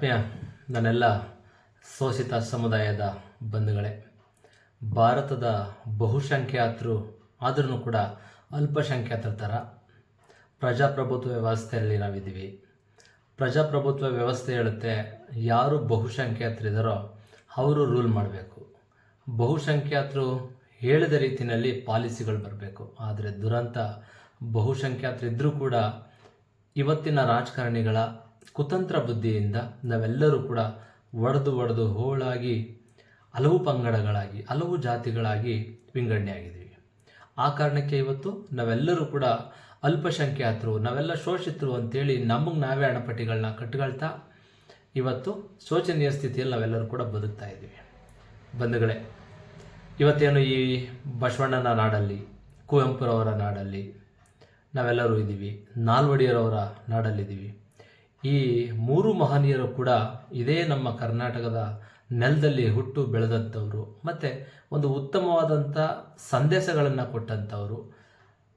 ಆತ್ಮೀಯ ನನ್ನೆಲ್ಲ ಶೋಷಿತ ಸಮುದಾಯದ ಬಂಧುಗಳೇ, ಭಾರತದ ಬಹುಸಂಖ್ಯಾತರು ಆದ್ರೂ ಕೂಡ ಅಲ್ಪಸಂಖ್ಯಾತರ ಥರ ಪ್ರಜಾಪ್ರಭುತ್ವ ವ್ಯವಸ್ಥೆಯಲ್ಲಿ ನಾವಿದ್ದೀವಿ. ಪ್ರಜಾಪ್ರಭುತ್ವ ವ್ಯವಸ್ಥೆ ಹೇಳುತ್ತೆ, ಯಾರು ಬಹುಸಂಖ್ಯಾತರಿದ್ದಾರೋ ಅವರು ರೂಲ್ ಮಾಡಬೇಕು. ಬಹುಸಂಖ್ಯಾತರು ಹೇಳಿದ ರೀತಿಯಲ್ಲಿ ಪಾಲಿಸಿಗಳು ಬರಬೇಕು. ಆದರೆ ದುರಂತ ಬಹುಸಂಖ್ಯಾತರಿದ್ದರೂ ಕೂಡ ಇವತ್ತಿನ ರಾಜಕಾರಣಿಗಳ ಕುತಂತ್ರ ಬುದ್ಧಿಯಿಂದ ನಾವೆಲ್ಲರೂ ಕೂಡ ಒಡೆದು ಒಡೆದು ಹೋಳಾಗಿ ಹಲವು ಪಂಗಡಗಳಾಗಿ, ಹಲವು ಜಾತಿಗಳಾಗಿ ವಿಂಗಡಣೆ ಆಗಿದ್ದೀವಿ ಆ ಕಾರಣಕ್ಕೆ ಇವತ್ತು ನಾವೆಲ್ಲರೂ ಕೂಡ ಅಲ್ಪಸಂಖ್ಯಾತರು, ನಾವೆಲ್ಲ ಶೋಷಿತರು ಅಂತೇಳಿ ನಮಗೆ ನಾವೇ ಅಣಪಟ್ಟಿಗಳನ್ನ ಕಟ್ಕೊಳ್ತಾ ಇವತ್ತು ಶೋಚನೀಯ ಸ್ಥಿತಿಯಲ್ಲಿ ನಾವೆಲ್ಲರೂ ಕೂಡ ಬದುಕ್ತಾ ಇದ್ದೀವಿ. ಬಂಧುಗಳೇ, ಇವತ್ತೇನು ಈ ಬಸವಣ್ಣನ ನಾಡಲ್ಲಿ, ಕುವೆಂಪುರವರ ನಾಡಲ್ಲಿ ನಾವೆಲ್ಲರೂ ಇದ್ದೀವಿ, ನಾಲ್ವಡಿಯರವರ ನಾಡಲ್ಲಿದ್ದೀವಿ. ಈ ಮೂರು ಮಹನೀಯರು ಕೂಡ ಇದೇ ನಮ್ಮ ಕರ್ನಾಟಕದ ನೆಲದಲ್ಲಿ ಹುಟ್ಟು ಬೆಳೆದಂಥವ್ರು, ಮತ್ತು ಒಂದು ಉತ್ತಮವಾದಂಥ ಸಂದೇಶಗಳನ್ನು ಕೊಟ್ಟಂಥವ್ರು,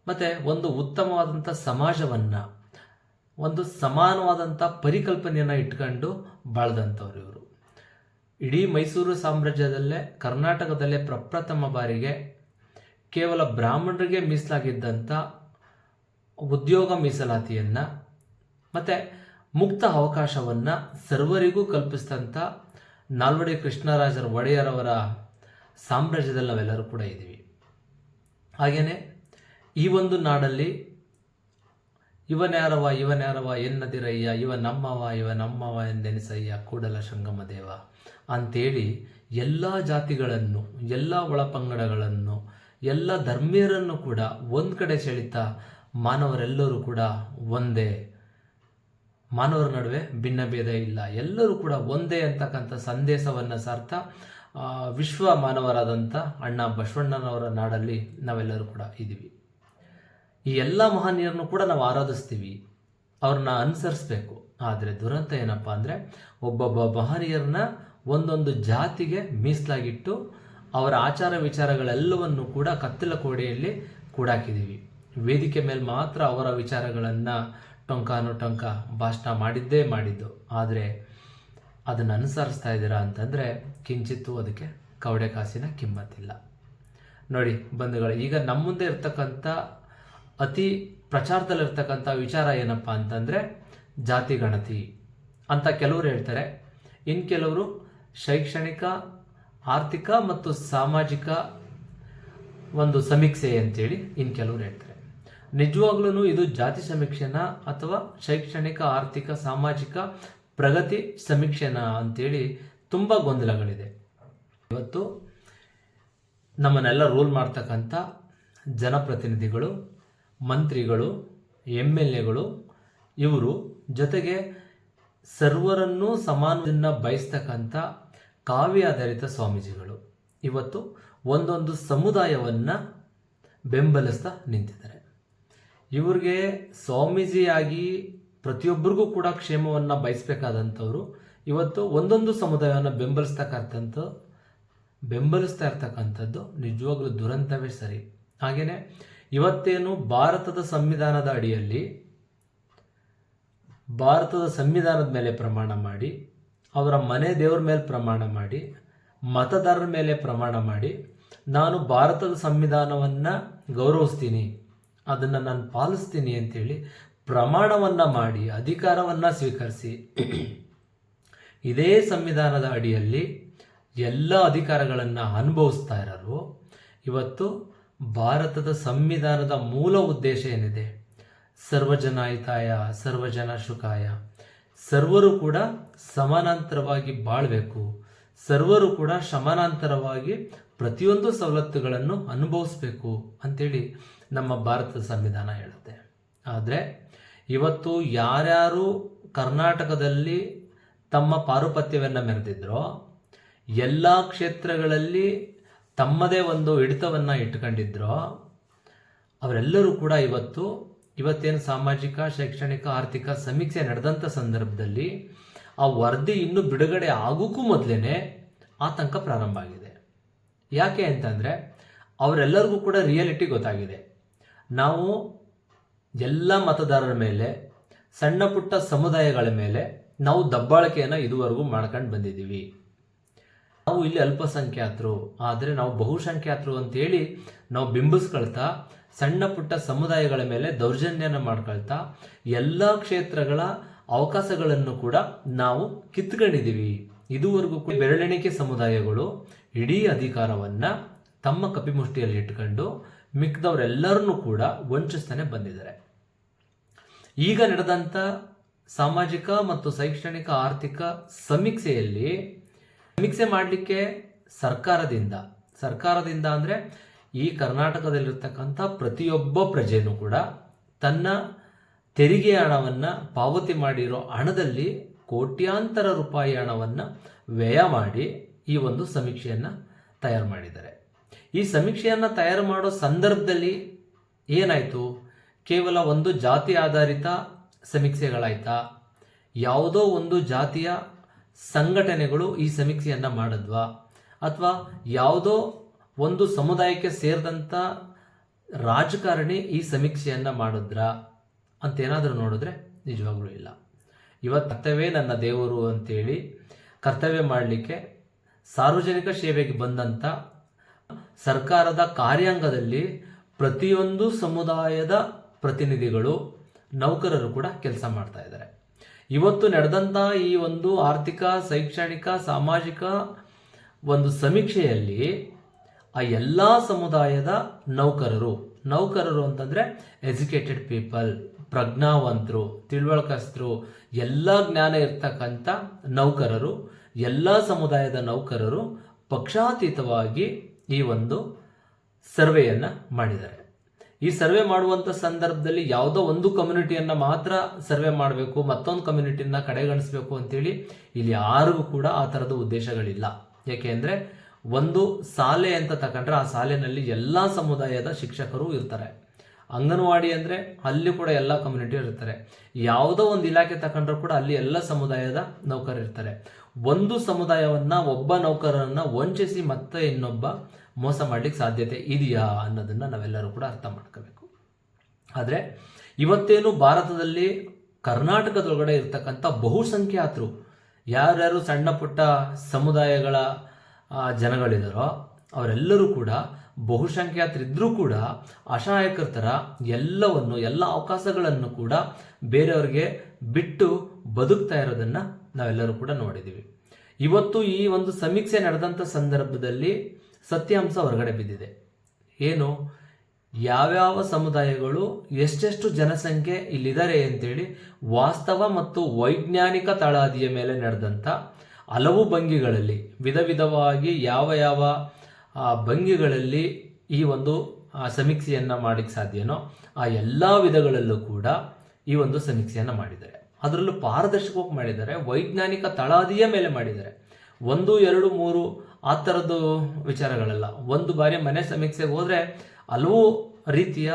ಮತ್ತು ಒಂದು ಉತ್ತಮವಾದಂಥ ಸಮಾಜವನ್ನು, ಒಂದು ಸಮಾನವಾದಂಥ ಪರಿಕಲ್ಪನೆಯನ್ನು ಇಟ್ಕೊಂಡು ಬಾಳ್ದಂಥವ್ರು ಇವರು. ಇಡೀ ಮೈಸೂರು ಸಾಮ್ರಾಜ್ಯದಲ್ಲೇ, ಕರ್ನಾಟಕದಲ್ಲೇ ಪ್ರಪ್ರಥಮ ಬಾರಿಗೆ ಕೇವಲ ಬ್ರಾಹ್ಮಣರಿಗೆ ಮೀಸಲಾಗಿದ್ದಂಥ ಉದ್ಯೋಗ ಮೀಸಲಾತಿಯನ್ನು, ಮತ್ತು ಮುಕ್ತ ಅವಕಾಶವನ್ನು ಸರ್ವರಿಗೂ ಕಲ್ಪಿಸಿದಂಥ ನಾಲ್ವಡಿ ಕೃಷ್ಣರಾಜರ ಒಡೆಯರವರ ಸಾಮ್ರಾಜ್ಯದಲ್ಲಿ ನಾವೆಲ್ಲರೂ ಕೂಡ ಇದ್ದೀವಿ. ಹಾಗೆಯೇ ಈ ಒಂದು ನಾಡಲ್ಲಿ ಇವನ್ಯಾರವ ಇವನ್ಯಾರವ ಎನ್ನದಿರಯ್ಯ, ಇವ ನಮ್ಮವ ಇವ ನಮ್ಮವ ಎಂದೆನಿಸಯ್ಯ, ಕೂಡಲ ಸಂಗಮ ದೇವ ಅಂತೇಳಿ ಎಲ್ಲ ಜಾತಿಗಳನ್ನು, ಎಲ್ಲ ಒಳಪಂಗಡಗಳನ್ನು, ಎಲ್ಲ ಧರ್ಮೀಯರನ್ನು ಕೂಡ ಒಂದು ಕಡೆ ಸೆಳಿತಾ ಮಾನವರೆಲ್ಲರೂ ಕೂಡ ಒಂದೇ ಮಾನವರ ನಡುವೆ ಭಿನ್ನ ಭೇದ ಇಲ್ಲ. ಎಲ್ಲರೂ ಕೂಡ ಒಂದೇ ಅಂತಕ್ಕಂಥ ಸಂದೇಶವನ್ನು ಸಾರ್ಥ ವಿಶ್ವ ಮಾನವರಾದಂಥ ಅಣ್ಣ ಬಸವಣ್ಣನವರ ನಾಡಲ್ಲಿ ನಾವೆಲ್ಲರೂ ಕೂಡ ಇದ್ದೀವಿ. ಈ ಎಲ್ಲ ಮಹನೀಯರನ್ನು ಕೂಡ ನಾವು ಆರಾಧಿಸ್ತೀವಿ. ಅವ್ರನ್ನ ಅನುಸರಿಸ್ಬೇಕು. ಆದರೆ ದುರಂತ ಏನಪ್ಪ ಅಂದರೆ, ಒಬ್ಬೊಬ್ಬ ಮಹನೀಯರನ್ನ ಒಂದೊಂದು ಜಾತಿಗೆ ಮೀಸಲಾಗಿಟ್ಟು ಅವರ ಆಚಾರ ವಿಚಾರಗಳೆಲ್ಲವನ್ನು ಕೂಡ ಕತ್ತಲ ಕೋಡೆಯಲ್ಲಿ ಕೂಡಾಕಿದ್ದೀವಿ. ವೇದಿಕೆ ಮೇಲೆ ಮಾತ್ರ ಅವರ ವಿಚಾರಗಳನ್ನು ಟೊಂಕಾನು ಟೊಂಕ ಭಾಷಣ ಮಾಡಿದ್ದೇ ಮಾಡಿದ್ದು. ಆದರೆ ಅದನ್ನು ಅನುಸರಿಸ್ತಾ ಇದ್ದೀರಾ ಅಂತಂದರೆ ಕಿಂಚಿತ್ತೂ ಅದಕ್ಕೆ ಕವಡೆ ಕಾಸಿನ ಕಿಮ್ಮತ್ತಿಲ್ಲ. ನೋಡಿ ಬಂಧುಗಳು, ಈಗ ನಮ್ಮ ಮುಂದೆ ಇರ್ತಕ್ಕಂಥ ಅತಿ ಪ್ರಚಾರದಲ್ಲಿರ್ತಕ್ಕಂಥ ವಿಚಾರ ಏನಪ್ಪ ಅಂತಂದರೆ ಜಾತಿ ಗಣತಿ ಅಂತ ಕೆಲವರು ಹೇಳ್ತಾರೆ. ಇನ್ನು ಕೆಲವರು ಶೈಕ್ಷಣಿಕ, ಆರ್ಥಿಕ ಮತ್ತು ಸಾಮಾಜಿಕ ಒಂದು ಸಮೀಕ್ಷೆ ಅಂತೇಳಿ ಇನ್ನು ಕೆಲವರು ಹೇಳ್ತಾರೆ. ನಿಜವಾಗ್ಲೂ ಇದು ಜಾತಿ ಸಮೀಕ್ಷೆನ ಅಥವಾ ಶೈಕ್ಷಣಿಕ, ಆರ್ಥಿಕ, ಸಾಮಾಜಿಕ ಪ್ರಗತಿ ಸಮೀಕ್ಷೆನ ಅಂತೇಳಿ ತುಂಬ ಗೊಂದಲಗಳಿದೆ. ಇವತ್ತು ನಮ್ಮನ್ನೆಲ್ಲ ರೂಲ್ ಮಾಡ್ತಕ್ಕಂಥ ಜನಪ್ರತಿನಿಧಿಗಳು, ಮಂತ್ರಿಗಳು ಎಂ ಎಲ್ ಎಗಳು ಇವರು ಜೊತೆಗೆ ಸರ್ವರನ್ನೂ ಸಮಾನದಿಂದ ಬಯಸ್ತಕ್ಕಂಥ ಕಾವ್ಯ ಆಧಾರಿತ ಸ್ವಾಮೀಜಿಗಳು. ಇವತ್ತು ಒಂದೊಂದು ಸಮುದಾಯವನ್ನು ಬೆಂಬಲಿಸ್ತಾ ನಿಂತಿದ್ದಾರೆ. ಇವ್ರಿಗೆ ಸ್ವಾಮೀಜಿಯಾಗಿ ಪ್ರತಿಯೊಬ್ಬರಿಗೂ ಕೂಡ ಕ್ಷೇಮವನ್ನು ಬಯಸಬೇಕಾದಂಥವ್ರು, ಇವತ್ತು ಒಂದೊಂದು ಸಮುದಾಯವನ್ನು ಬೆಂಬಲಿಸ್ತಕ್ಕಂಥ ಬೆಂಬಲಿಸ್ತಾ ಇರ್ತಕ್ಕಂಥದ್ದು ನಿಜವಾಗ್ಲೂ ದುರಂತವೇ ಸರಿ. ಹಾಗೆಯೇ ಇವತ್ತೇನು ಭಾರತದ ಸಂವಿಧಾನದ ಅಡಿಯಲ್ಲಿ, ಭಾರತದ ಸಂವಿಧಾನದ ಮೇಲೆ ಪ್ರಮಾಣ ಮಾಡಿ, ಅವರ ಮನೆ ದೇವರ ಮೇಲೆ ಪ್ರಮಾಣ ಮಾಡಿ, ಮತದಾರರ ಮೇಲೆ ಪ್ರಮಾಣ ಮಾಡಿ, ನಾನು ಭಾರತದ ಸಂವಿಧಾನವನ್ನು ಗೌರವಿಸ್ತೀನಿ ಅದನ್ನು ನಾನು ಪಾಲಿಸ್ತೀನಿ ಅಂತೇಳಿ ಪ್ರಮಾಣವನ್ನು ಮಾಡಿ, ಅಧಿಕಾರವನ್ನು ಸ್ವೀಕರಿಸಿ, ಇದೇ ಸಂವಿಧಾನದ ಅಡಿಯಲ್ಲಿ ಎಲ್ಲ ಅಧಿಕಾರಗಳನ್ನು ಅನುಭವಿಸ್ತಾ ಇರೋರು, ಇವತ್ತು ಭಾರತದ ಸಂವಿಧಾನದ ಮೂಲ ಉದ್ದೇಶ ಏನಿದೆ? ಸರ್ವಜನ ಹಿತಾಯ ಸರ್ವಜನ ಶುಕಾಯ ಸರ್ವರು ಕೂಡ ಸಮಾನಾಂತರವಾಗಿ ಬಾಳಬೇಕು. ಸರ್ವರು ಕೂಡ ಸಮಾನಾಂತರವಾಗಿ ಪ್ರತಿಯೊಂದು ಸವಲತ್ತುಗಳನ್ನು ಅನುಭವಿಸ್ಬೇಕು ಅಂತೇಳಿ ನಮ್ಮ ಭಾರತದ ಸಂವಿಧಾನ ಹೇಳುತ್ತೆ. ಆದರೆ ಇವತ್ತು ಯಾರ್ಯಾರು ಕರ್ನಾಟಕದಲ್ಲಿ ತಮ್ಮ ಪಾರುಪತ್ಯವನ್ನು ಮೆರೆದಿದ್ರೋ ಎಲ್ಲ ಕ್ಷೇತ್ರಗಳಲ್ಲಿ ತಮ್ಮದೇ ಒಂದು ಹಿಡಿತವನ್ನು ಇಟ್ಕೊಂಡಿದ್ರೋ ಅವರೆಲ್ಲರೂ ಕೂಡ ಇವತ್ತು ಇವತ್ತೇನು ಸಾಮಾಜಿಕ, ಶೈಕ್ಷಣಿಕ, ಆರ್ಥಿಕ ಸಮೀಕ್ಷೆ ನಡೆದಂಥ ಸಂದರ್ಭದಲ್ಲಿ ಆ ವರದಿ ಇನ್ನೂ ಬಿಡುಗಡೆ ಆಗೋಕ್ಕೂ ಮೊದಲೇ ಆತಂಕ ಪ್ರಾರಂಭ ಆಗಿದೆ. ಯಾಕೆ ಅಂತಂದರೆ ಅವರೆಲ್ಲರಿಗೂ ಕೂಡ ರಿಯಾಲಿಟಿ ಗೊತ್ತಾಗಿದೆ. ನಾವು ಎಲ್ಲ ಮತದಾರರ ಮೇಲೆ, ಸಣ್ಣ ಪುಟ್ಟ ಸಮುದಾಯಗಳ ಮೇಲೆ ನಾವು ದಬ್ಬಾಳಿಕೆಯನ್ನು ಇದುವರೆಗೂ ಮಾಡ್ಕೊಂಡು ಬಂದಿದ್ದೀವಿ. ನಾವು ಇಲ್ಲಿ ಅಲ್ಪಸಂಖ್ಯಾತರು, ಆದರೆ ನಾವು ಬಹುಸಂಖ್ಯಾತರು ಅಂತೇಳಿ ನಾವು ಬಿಂಬಿಸ್ಕೊಳ್ತಾ, ಸಣ್ಣ ಪುಟ್ಟ ಸಮುದಾಯಗಳ ಮೇಲೆ ದೌರ್ಜನ್ಯನ ಮಾಡ್ಕೊಳ್ತಾ, ಎಲ್ಲ ಕ್ಷೇತ್ರಗಳ ಅವಕಾಶಗಳನ್ನು ಕೂಡ ನಾವು ಕಿತ್ಕೊಂಡಿದ್ದೀವಿ. ಇದುವರೆಗೂ ಕೂಡ ಬೆರಳೆಣಿಕೆ ಸಮುದಾಯಗಳು ಇಡೀ ಅಧಿಕಾರವನ್ನು ತಮ್ಮ ಕಪಿಮುಷ್ಟಿಯಲ್ಲಿ ಇಟ್ಕೊಂಡು ಮಿಕ್ಕಿದವರೆಲ್ಲರನ್ನೂ ಕೂಡ ವಂಚಿಸ್ತಾನೆ ಬಂದಿದ್ದಾರೆ. ಈಗ ನಡೆದಂಥ ಸಾಮಾಜಿಕ ಮತ್ತು ಶೈಕ್ಷಣಿಕ ಆರ್ಥಿಕ ಸಮೀಕ್ಷೆಯಲ್ಲಿ, ಸಮೀಕ್ಷೆ ಮಾಡಲಿಕ್ಕೆ ಸರ್ಕಾರದಿಂದ ಸರ್ಕಾರದಿಂದ ಅಂದರೆ ಈ ಕರ್ನಾಟಕದಲ್ಲಿರ್ತಕ್ಕಂಥ ಪ್ರತಿಯೊಬ್ಬ ಪ್ರಜೆಯೂ ಕೂಡ ತನ್ನ ತೆರಿಗೆ ಹಣವನ್ನು ಪಾವತಿ ಮಾಡಿರೋ ಹಣದಲ್ಲಿ ಕೋಟ್ಯಾಂತರ ರೂಪಾಯಿ ಹಣವನ್ನು ವ್ಯಯ ಮಾಡಿ ಈ ಒಂದು ಸಮೀಕ್ಷೆಯನ್ನು ತಯಾರು ಮಾಡಿದ್ದಾರೆ. ಈ ಸಮೀಕ್ಷೆಯನ್ನು ತಯಾರು ಮಾಡೋ ಸಂದರ್ಭದಲ್ಲಿ ಏನಾಯಿತು? ಕೇವಲ ಒಂದು ಜಾತಿ ಆಧಾರಿತ ಸಮೀಕ್ಷೆಗಳಾಯ್ತಾ? ಯಾವುದೋ ಒಂದು ಜಾತಿಯ ಸಂಘಟನೆಗಳು ಈ ಸಮೀಕ್ಷೆಯನ್ನು ಮಾಡಿದ್ವಾ? ಅಥವಾ ಯಾವುದೋ ಒಂದು ಸಮುದಾಯಕ್ಕೆ ಸೇರಿದಂಥ ರಾಜಕಾರಣಿ ಈ ಸಮೀಕ್ಷೆಯನ್ನು ಮಾಡಿದ್ರಾ? ಅಂತೇನಾದರೂ ನೋಡಿದ್ರೆ ನಿಜವಾಗ್ಲೂ ಇಲ್ಲ. ಇವತ್ತು ಕರ್ತವ್ಯ ನನ್ನ ದೇವರು ಅಂತೇಳಿ ಕರ್ತವ್ಯ ಮಾಡಲಿಕ್ಕೆ ಸಾರ್ವಜನಿಕ ಸೇವೆಗೆ ಬಂದಂಥ ಸರ್ಕಾರದ ಕಾರ್ಯಾಂಗದಲ್ಲಿ ಪ್ರತಿಯೊಂದು ಸಮುದಾಯದ ಪ್ರತಿನಿಧಿಗಳು, ನೌಕರರು ಕೂಡ ಕೆಲಸ ಮಾಡ್ತಾ ಇದ್ದಾರೆ. ಇವತ್ತು ನಡೆದಂಥ ಈ ಒಂದು ಆರ್ಥಿಕ, ಶೈಕ್ಷಣಿಕ, ಸಾಮಾಜಿಕ ಒಂದು ಸಮೀಕ್ಷೆಯಲ್ಲಿ ಆ ಎಲ್ಲ ಸಮುದಾಯದ ನೌಕರರು ನೌಕರರು ಅಂತಂದರೆ ಎಜುಕೇಟೆಡ್ ಪೀಪಲ್, ಪ್ರಜ್ಞಾವಂತರು ತಿಳುವಳಿಕಸ್ತರು ಎಲ್ಲ ಜ್ಞಾನ ಇರ್ತಕ್ಕಂಥ ನೌಕರರು, ಎಲ್ಲ ಸಮುದಾಯದ ನೌಕರರು ಪಕ್ಷಾತೀತವಾಗಿ ಈ ಒಂದು ಸರ್ವೆಯನ್ನು ಮಾಡಿದ್ದಾರೆ. ಈ ಸರ್ವೆ ಮಾಡುವಂಥ ಸಂದರ್ಭದಲ್ಲಿ ಯಾವುದೋ ಒಂದು ಕಮ್ಯುನಿಟಿಯನ್ನು ಮಾತ್ರ ಸರ್ವೆ ಮಾಡಬೇಕು, ಮತ್ತೊಂದು ಕಮ್ಯುನಿಟಿನ ಕಡೆಗಣಿಸಬೇಕು ಅಂತೇಳಿ ಇಲ್ಲಿ ಯಾರಿಗೂ ಕೂಡ ಆ ಥರದ ಉದ್ದೇಶಗಳಿಲ್ಲ. ಯಾಕೆಂದ್ರೆ ಒಂದು ಶಾಲೆ ಅಂತ ತಗೊಂಡ್ರೆ ಆ ಶಾಲೆನಲ್ಲಿ ಎಲ್ಲ ಸಮುದಾಯದ ಶಿಕ್ಷಕರು ಇರ್ತಾರೆ. ಅಂಗನವಾಡಿ ಅಂದರೆ ಅಲ್ಲಿ ಕೂಡ ಎಲ್ಲ ಕಮ್ಯುನಿಟಿ ಇರ್ತಾರೆ. ಯಾವುದೋ ಒಂದು ಇಲಾಖೆ ತಗೊಂಡ್ರೂ ಕೂಡ ಅಲ್ಲಿ ಎಲ್ಲ ಸಮುದಾಯದ ನೌಕರರು ಇರ್ತಾರೆ. ಒಂದು ಸಮುದಾಯವನ್ನು ಒಬ್ಬ ನೌಕರರನ್ನ ವಂಚಿಸಿ ಮತ್ತೆ ಇನ್ನೊಬ್ಬ ಮೋಸ ಮಾಡ್ಲಿಕ್ಕೆ ಸಾಧ್ಯತೆ ಇದೆಯಾ ಅನ್ನೋದನ್ನ ನಾವೆಲ್ಲರೂ ಕೂಡ ಅರ್ಥ ಮಾಡ್ಕೋಬೇಕು. ಆದರೆ ಇವತ್ತೇನು ಭಾರತದಲ್ಲಿ ಕರ್ನಾಟಕದೊಳಗಡೆ ಇರ್ತಕ್ಕಂಥ ಬಹುಸಂಖ್ಯಾತರು ಯಾರ್ಯಾರು ಸಣ್ಣ ಪುಟ್ಟ ಸಮುದಾಯಗಳ ಜನಗಳಿದಾರೋ ಅವರೆಲ್ಲರೂ ಕೂಡ ಬಹುಸಂಖ್ಯಾತರಿದ್ರೂ ಕೂಡ ಅಸಹಾಯಕರ ಥರ ಎಲ್ಲವನ್ನು, ಎಲ್ಲ ಅವಕಾಶಗಳನ್ನು ಕೂಡ ಬೇರೆಯವ್ರಿಗೆ ಬಿಟ್ಟು ಬದುಕ್ತಾ ಇರೋದನ್ನು ನಾವೆಲ್ಲರೂ ಕೂಡ ನೋಡಿದ್ದೀವಿ. ಇವತ್ತು ಈ ಒಂದು ಸಮೀಕ್ಷೆ ನಡೆದಂಥ ಸಂದರ್ಭದಲ್ಲಿ ಸತ್ಯಾಂಶ ಹೊರಗಡೆ ಬಿದ್ದಿದೆ. ಏನು? ಯಾವ್ಯಾವ ಸಮುದಾಯಗಳು ಎಷ್ಟೆಷ್ಟು ಜನಸಂಖ್ಯೆ ಇಲ್ಲಿದ್ದಾರೆ ಅಂತೇಳಿ ವಾಸ್ತವ ಮತ್ತು ವೈಜ್ಞಾನಿಕ ತಳಹದಿಯ ಮೇಲೆ ನಡೆದಂಥ ಹಲವು ಭಂಗಿಗಳಲ್ಲಿ ವಿಧ ವಿಧವಾಗಿ ಯಾವ ಯಾವ ಭಂಗಿಗಳಲ್ಲಿ ಈ ಒಂದು ಆ, ಸಮೀಕ್ಷೆಯನ್ನು ಮಾಡಲಿಕ್ಕೆ ಸಾಧ್ಯನೋ? ಆ ಎಲ್ಲ ವಿಧಗಳಲ್ಲೂ ಕೂಡ ಈ ಒಂದು ಸಮೀಕ್ಷೆಯನ್ನು ಮಾಡಿದ್ದಾರೆ. ಅದರಲ್ಲೂ ಪಾರದರ್ಶಕವಾಗಿ ಮಾಡಿದ್ದಾರೆ ವೈಜ್ಞಾನಿಕ ತಳಾದಿಯ ಮೇಲೆ ಮಾಡಿದ್ದಾರೆ. ಒಂದು ಎರಡು ಮೂರು ಆ ಥರದ್ದು ವಿಚಾರಗಳಲ್ಲ. ಒಂದು ಬಾರಿ ಮನೆ ಸಮೀಕ್ಷೆಗೆ ಹೋದರೆ ಹಲವು ರೀತಿಯ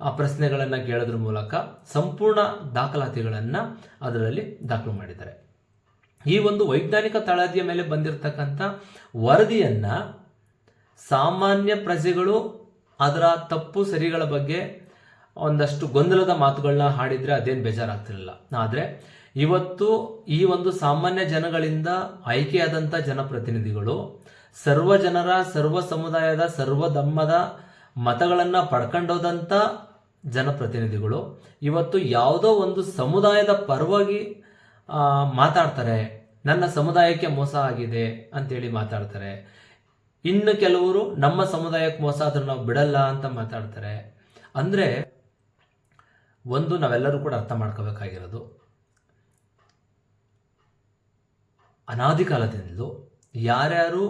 ಆ, ಪ್ರಶ್ನೆಗಳನ್ನು ಕೇಳೋದ್ರ ಮೂಲಕ ಸಂಪೂರ್ಣ ದಾಖಲಾತಿಗಳನ್ನು ಅದರಲ್ಲಿ ದಾಖಲು ಮಾಡಿದ್ದಾರೆ. ಈ ಒಂದು ವೈಜ್ಞಾನಿಕ ತಳಾದಿಯ ಮೇಲೆ ಬಂದಿರತಕ್ಕಂಥ ವರದಿಯನ್ನ ಸಾಮಾನ್ಯ ಪ್ರಜೆಗಳು ಅದರ ತಪ್ಪು ಸರಿಗಳ ಬಗ್ಗೆ ಒಂದಷ್ಟು ಗೊಂದಲದ ಮಾತುಗಳನ್ನ ಹಾಡಿದ್ರೆ ಅದೇನು ಬೇಜಾರಾಗ್ತಿರಲಿಲ್ಲ. ಆದರೆ ಇವತ್ತು ಈ ಒಂದು ಸಾಮಾನ್ಯ ಜನಗಳಿಂದ ಆಯ್ಕೆಯಾದಂಥ ಜನಪ್ರತಿನಿಧಿಗಳು ಸರ್ವ ಜನರ, ಸರ್ವ ಸಮುದಾಯದ, ಸರ್ವ ಧರ್ಮದ ಮತಗಳನ್ನು ಪಡ್ಕೊಂಡೋದಂಥ ಜನಪ್ರತಿನಿಧಿಗಳು ಇವತ್ತು ಯಾವುದೋ ಒಂದು ಸಮುದಾಯದ ಪರವಾಗಿ ಮಾತಾಡ್ತಾರೆ. ನನ್ನ ಸಮುದಾಯಕ್ಕೆ ಮೋಸ ಆಗಿದೆ ಅಂತೇಳಿ ಮಾತಾಡ್ತಾರೆ. ಇನ್ನು ಕೆಲವರು ನಮ್ಮ ಸಮುದಾಯಕ್ಕೆ ಮೋಸ ಆದ್ರೆ ನಾವು ಬಿಡಲ್ಲ ಅಂತ ಮಾತಾಡ್ತಾರೆ. ಅಂದರೆ ಒಂದು ನಾವೆಲ್ಲರೂ ಕೂಡ ಅರ್ಥ ಮಾಡ್ಕೋಬೇಕಾಗಿರೋದು. ಅನಾದಿ ಕಾಲದಿಂದಲೂ ಯಾರ್ಯಾರು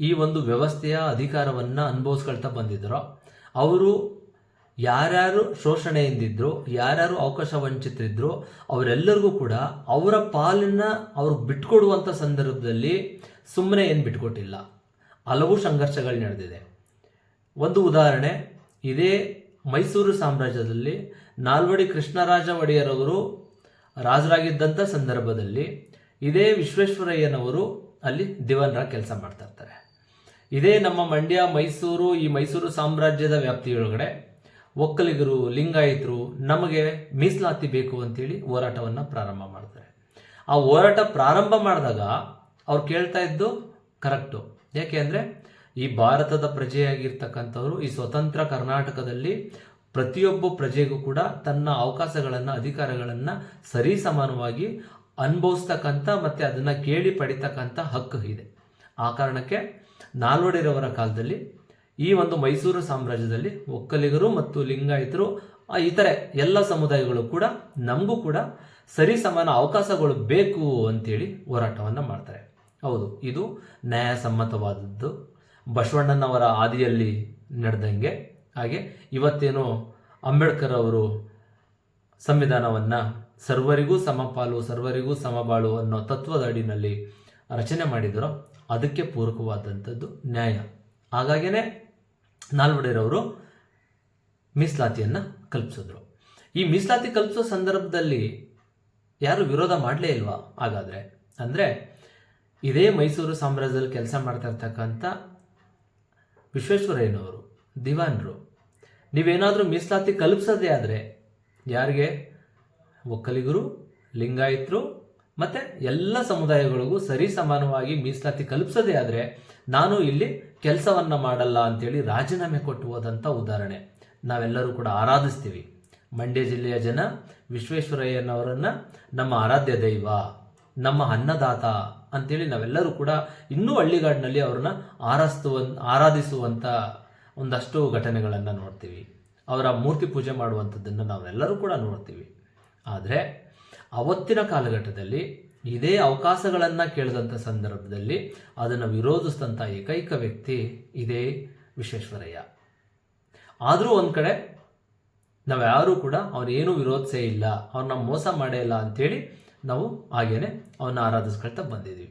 ಈ ಒಂದು ವ್ಯವಸ್ಥೆಯ ಅಧಿಕಾರವನ್ನು ಅನುಭವಿಸ್ಕೊಳ್ತಾ ಬಂದಿದ್ದರೋ ಅವರು ಯಾರ್ಯಾರು ಶೋಷಣೆಯಿಂದಿದ್ರು, ಯಾರ್ಯಾರು ಅವಕಾಶ ವಂಚಿತರಿದ್ರು, ಅವರೆಲ್ಲರಿಗೂ ಕೂಡ ಅವರ ಪಾಲನ್ನ ಅವ್ರಿಗೆ ಬಿಟ್ಕೊಡುವಂಥ ಸಂದರ್ಭದಲ್ಲಿ ಸುಮ್ಮನೆ ಏನು ಬಿಟ್ಕೊಟ್ಟಿಲ್ಲ. ಹಲವು ಸಂಘರ್ಷಗಳು ನಡೆದಿದೆ. ಒಂದು ಉದಾಹರಣೆ, ಇದೇ ಮೈಸೂರು ಸಾಮ್ರಾಜ್ಯದಲ್ಲಿ ನಾಲ್ವಡಿ ಕೃಷ್ಣರಾಜ ಒಡೆಯರವರು ರಾಜರಾಗಿದ್ದಂಥ ಸಂದರ್ಭದಲ್ಲಿ ಇದೇ ವಿಶ್ವೇಶ್ವರಯ್ಯನವರು ಅಲ್ಲಿ ದಿವನರ ಕೆಲಸ ಮಾಡ್ತಾ ಇರ್ತಾರೆ. ಇದೇ ನಮ್ಮ ಮಂಡ್ಯ, ಮೈಸೂರು, ಈ ಮೈಸೂರು ಸಾಮ್ರಾಜ್ಯದ ವ್ಯಾಪ್ತಿಯೊಳಗಡೆ ಒಕ್ಕಲಿಗರು, ಲಿಂಗಾಯತರು ನಮಗೆ ಮೀಸಲಾತಿ ಬೇಕು ಅಂತೇಳಿ ಹೋರಾಟವನ್ನು ಪ್ರಾರಂಭ ಮಾಡ್ತಾರೆ. ಆ ಹೋರಾಟ ಪ್ರಾರಂಭ ಮಾಡಿದಾಗ ಅವ್ರು ಕೇಳ್ತಾ ಇದ್ದು, ಕರೆಕ್ಟು. ಯಾಕೆ ಅಂದರೆ ಈ ಭಾರತದ ಪ್ರಜೆಯಾಗಿರ್ತಕ್ಕಂಥವ್ರು, ಈ ಸ್ವತಂತ್ರ ಕರ್ನಾಟಕದಲ್ಲಿ ಪ್ರತಿಯೊಬ್ಬ ಪ್ರಜೆಗೂ ಕೂಡ ತನ್ನ ಅವಕಾಶಗಳನ್ನು, ಅಧಿಕಾರಗಳನ್ನು ಸರಿ ಸಮಾನವಾಗಿ ಅನುಭವಿಸ್ತಕ್ಕಂಥ ಮತ್ತು ಅದನ್ನು ಕೇಳಿ ಪಡಿತಕ್ಕಂಥ ಹಕ್ಕು ಇದೆ. ಆ ಕಾರಣಕ್ಕೆ ನಾಲ್ವಡಿರವರ ಕಾಲದಲ್ಲಿ ಈ ಒಂದು ಮೈಸೂರು ಸಾಮ್ರಾಜ್ಯದಲ್ಲಿ ಒಕ್ಕಲಿಗರು ಮತ್ತು ಲಿಂಗಾಯತರು ಇತರೆ ಎಲ್ಲ ಸಮುದಾಯಗಳು ಕೂಡ ನಮಗೂ ಕೂಡ ಸರಿ ಸಮಾನ ಅವಕಾಶಗಳು ಬೇಕು ಅಂತೇಳಿ ಹೋರಾಟವನ್ನು ಮಾಡ್ತಾರೆ. ಹೌದು, ಇದು ನ್ಯಾಯಸಮ್ಮತವಾದದ್ದು. ಬಸವಣ್ಣನವರ ಆದಿಯಲ್ಲಿ ನಡೆದಂಗೆ. ಹಾಗೆ ಇವತ್ತೇನು ಅಂಬೇಡ್ಕರ್ ಅವರು ಸಂವಿಧಾನವನ್ನು ಸರ್ವರಿಗೂ ಸಮಪಾಲು, ಸರ್ವರಿಗೂ ಸಮಬಾಳು ಅನ್ನೋ ತತ್ವದ ಅಡಿನಲ್ಲಿ ರಚನೆ ಮಾಡಿದರೋ ಅದಕ್ಕೆ ಪೂರಕವಾದಂಥದ್ದು ನ್ಯಾಯ. ಹಾಗಾಗಿಯೇ ನಾಲ್ವಡಿರವರು ಮೀಸಲಾತಿಯನ್ನು ಕಲ್ಪಿಸಿದ್ರು. ಈ ಮೀಸಲಾತಿ ಕಲ್ಪಿಸೋ ಸಂದರ್ಭದಲ್ಲಿ ಯಾರು ವಿರೋಧ ಮಾಡಲೇ ಇಲ್ವಾ? ಹಾಗಾದರೆ ಅಂದರೆ ಇದೇ ಮೈಸೂರು ಸಾಮ್ರಾಜ್ಯದಲ್ಲಿ ಕೆಲಸ ಮಾಡ್ತಾ ಇರ್ತಕ್ಕಂಥ ವಿಶ್ವೇಶ್ವರಯ್ಯನವರು, ದಿವಾನ್ರು. ನೀವೇನಾದರೂ ಮೀಸಲಾತಿ ಕಲ್ಪಿಸೋದೇ ಆದರೆ ಯಾರಿಗೆ? ಒಕ್ಕಲಿಗರು, ಲಿಂಗಾಯತರು ಮತ್ತು ಎಲ್ಲ ಸಮುದಾಯಗಳಿಗೂ ಸರಿ ಸಮಾನವಾಗಿ ಮೀಸಲಾತಿ ಕಲ್ಪಿಸೋದೇ ಆದರೆ ನಾನು ಇಲ್ಲಿ ಕೆಲಸವನ್ನು ಮಾಡಲ್ಲ ಅಂತೇಳಿ ರಾಜೀನಾಮೆ ಕೊಟ್ಟು ಹೋದಂಥ ಉದಾಹರಣೆ. ನಾವೆಲ್ಲರೂ ಕೂಡ ಆರಾಧಿಸ್ತೀವಿ. ಮಂಡ್ಯ ಜಿಲ್ಲೆಯ ಜನ ವಿಶ್ವೇಶ್ವರಯ್ಯನವರನ್ನು ನಮ್ಮ ಆರಾಧ್ಯ ದೈವ, ನಮ್ಮ ಅನ್ನದಾತ ಅಂತೇಳಿ ನಾವೆಲ್ಲರೂ ಕೂಡ ಇನ್ನೂ ಹಳ್ಳಿಗಾಡಿನಲ್ಲಿ ಅವ್ರನ್ನ ಆರಾಧಿಸುವ ಆರಾಧಿಸುವಂಥ ಒಂದಷ್ಟು ಘಟನೆಗಳನ್ನು ನೋಡ್ತೀವಿ. ಅವರ ಮೂರ್ತಿ ಪೂಜೆ ಮಾಡುವಂಥದ್ದನ್ನು ನಾವೆಲ್ಲರೂ ಕೂಡ ನೋಡ್ತೀವಿ. ಆದರೆ ಅವತ್ತಿನ ಕಾಲಘಟ್ಟದಲ್ಲಿ ಇದೇ ಅವಕಾಶಗಳನ್ನು ಕೇಳಿದಂಥ ಸಂದರ್ಭದಲ್ಲಿ ಅದನ್ನು ವಿರೋಧಿಸಿದಂಥ ಏಕೈಕ ವ್ಯಕ್ತಿ ಇದೇ ವಿಶ್ವೇಶ್ವರಯ್ಯ. ಆದರೂ ಒಂದು ಕಡೆ ನಾವ್ಯಾರೂ ಕೂಡ ಅವನೇನು ವಿರೋಧಿಸೇ ಇಲ್ಲ ಅವ್ರನ್ನ ಮೋಸ ಮಾಡೇ ಇಲ್ಲ ಅಂಥೇಳಿ ನಾವು ಹಾಗೇನೆ ಅವನ್ನ ಆರಾಧಿಸ್ಕೊಳ್ತಾ ಬಂದಿದ್ದೀವಿ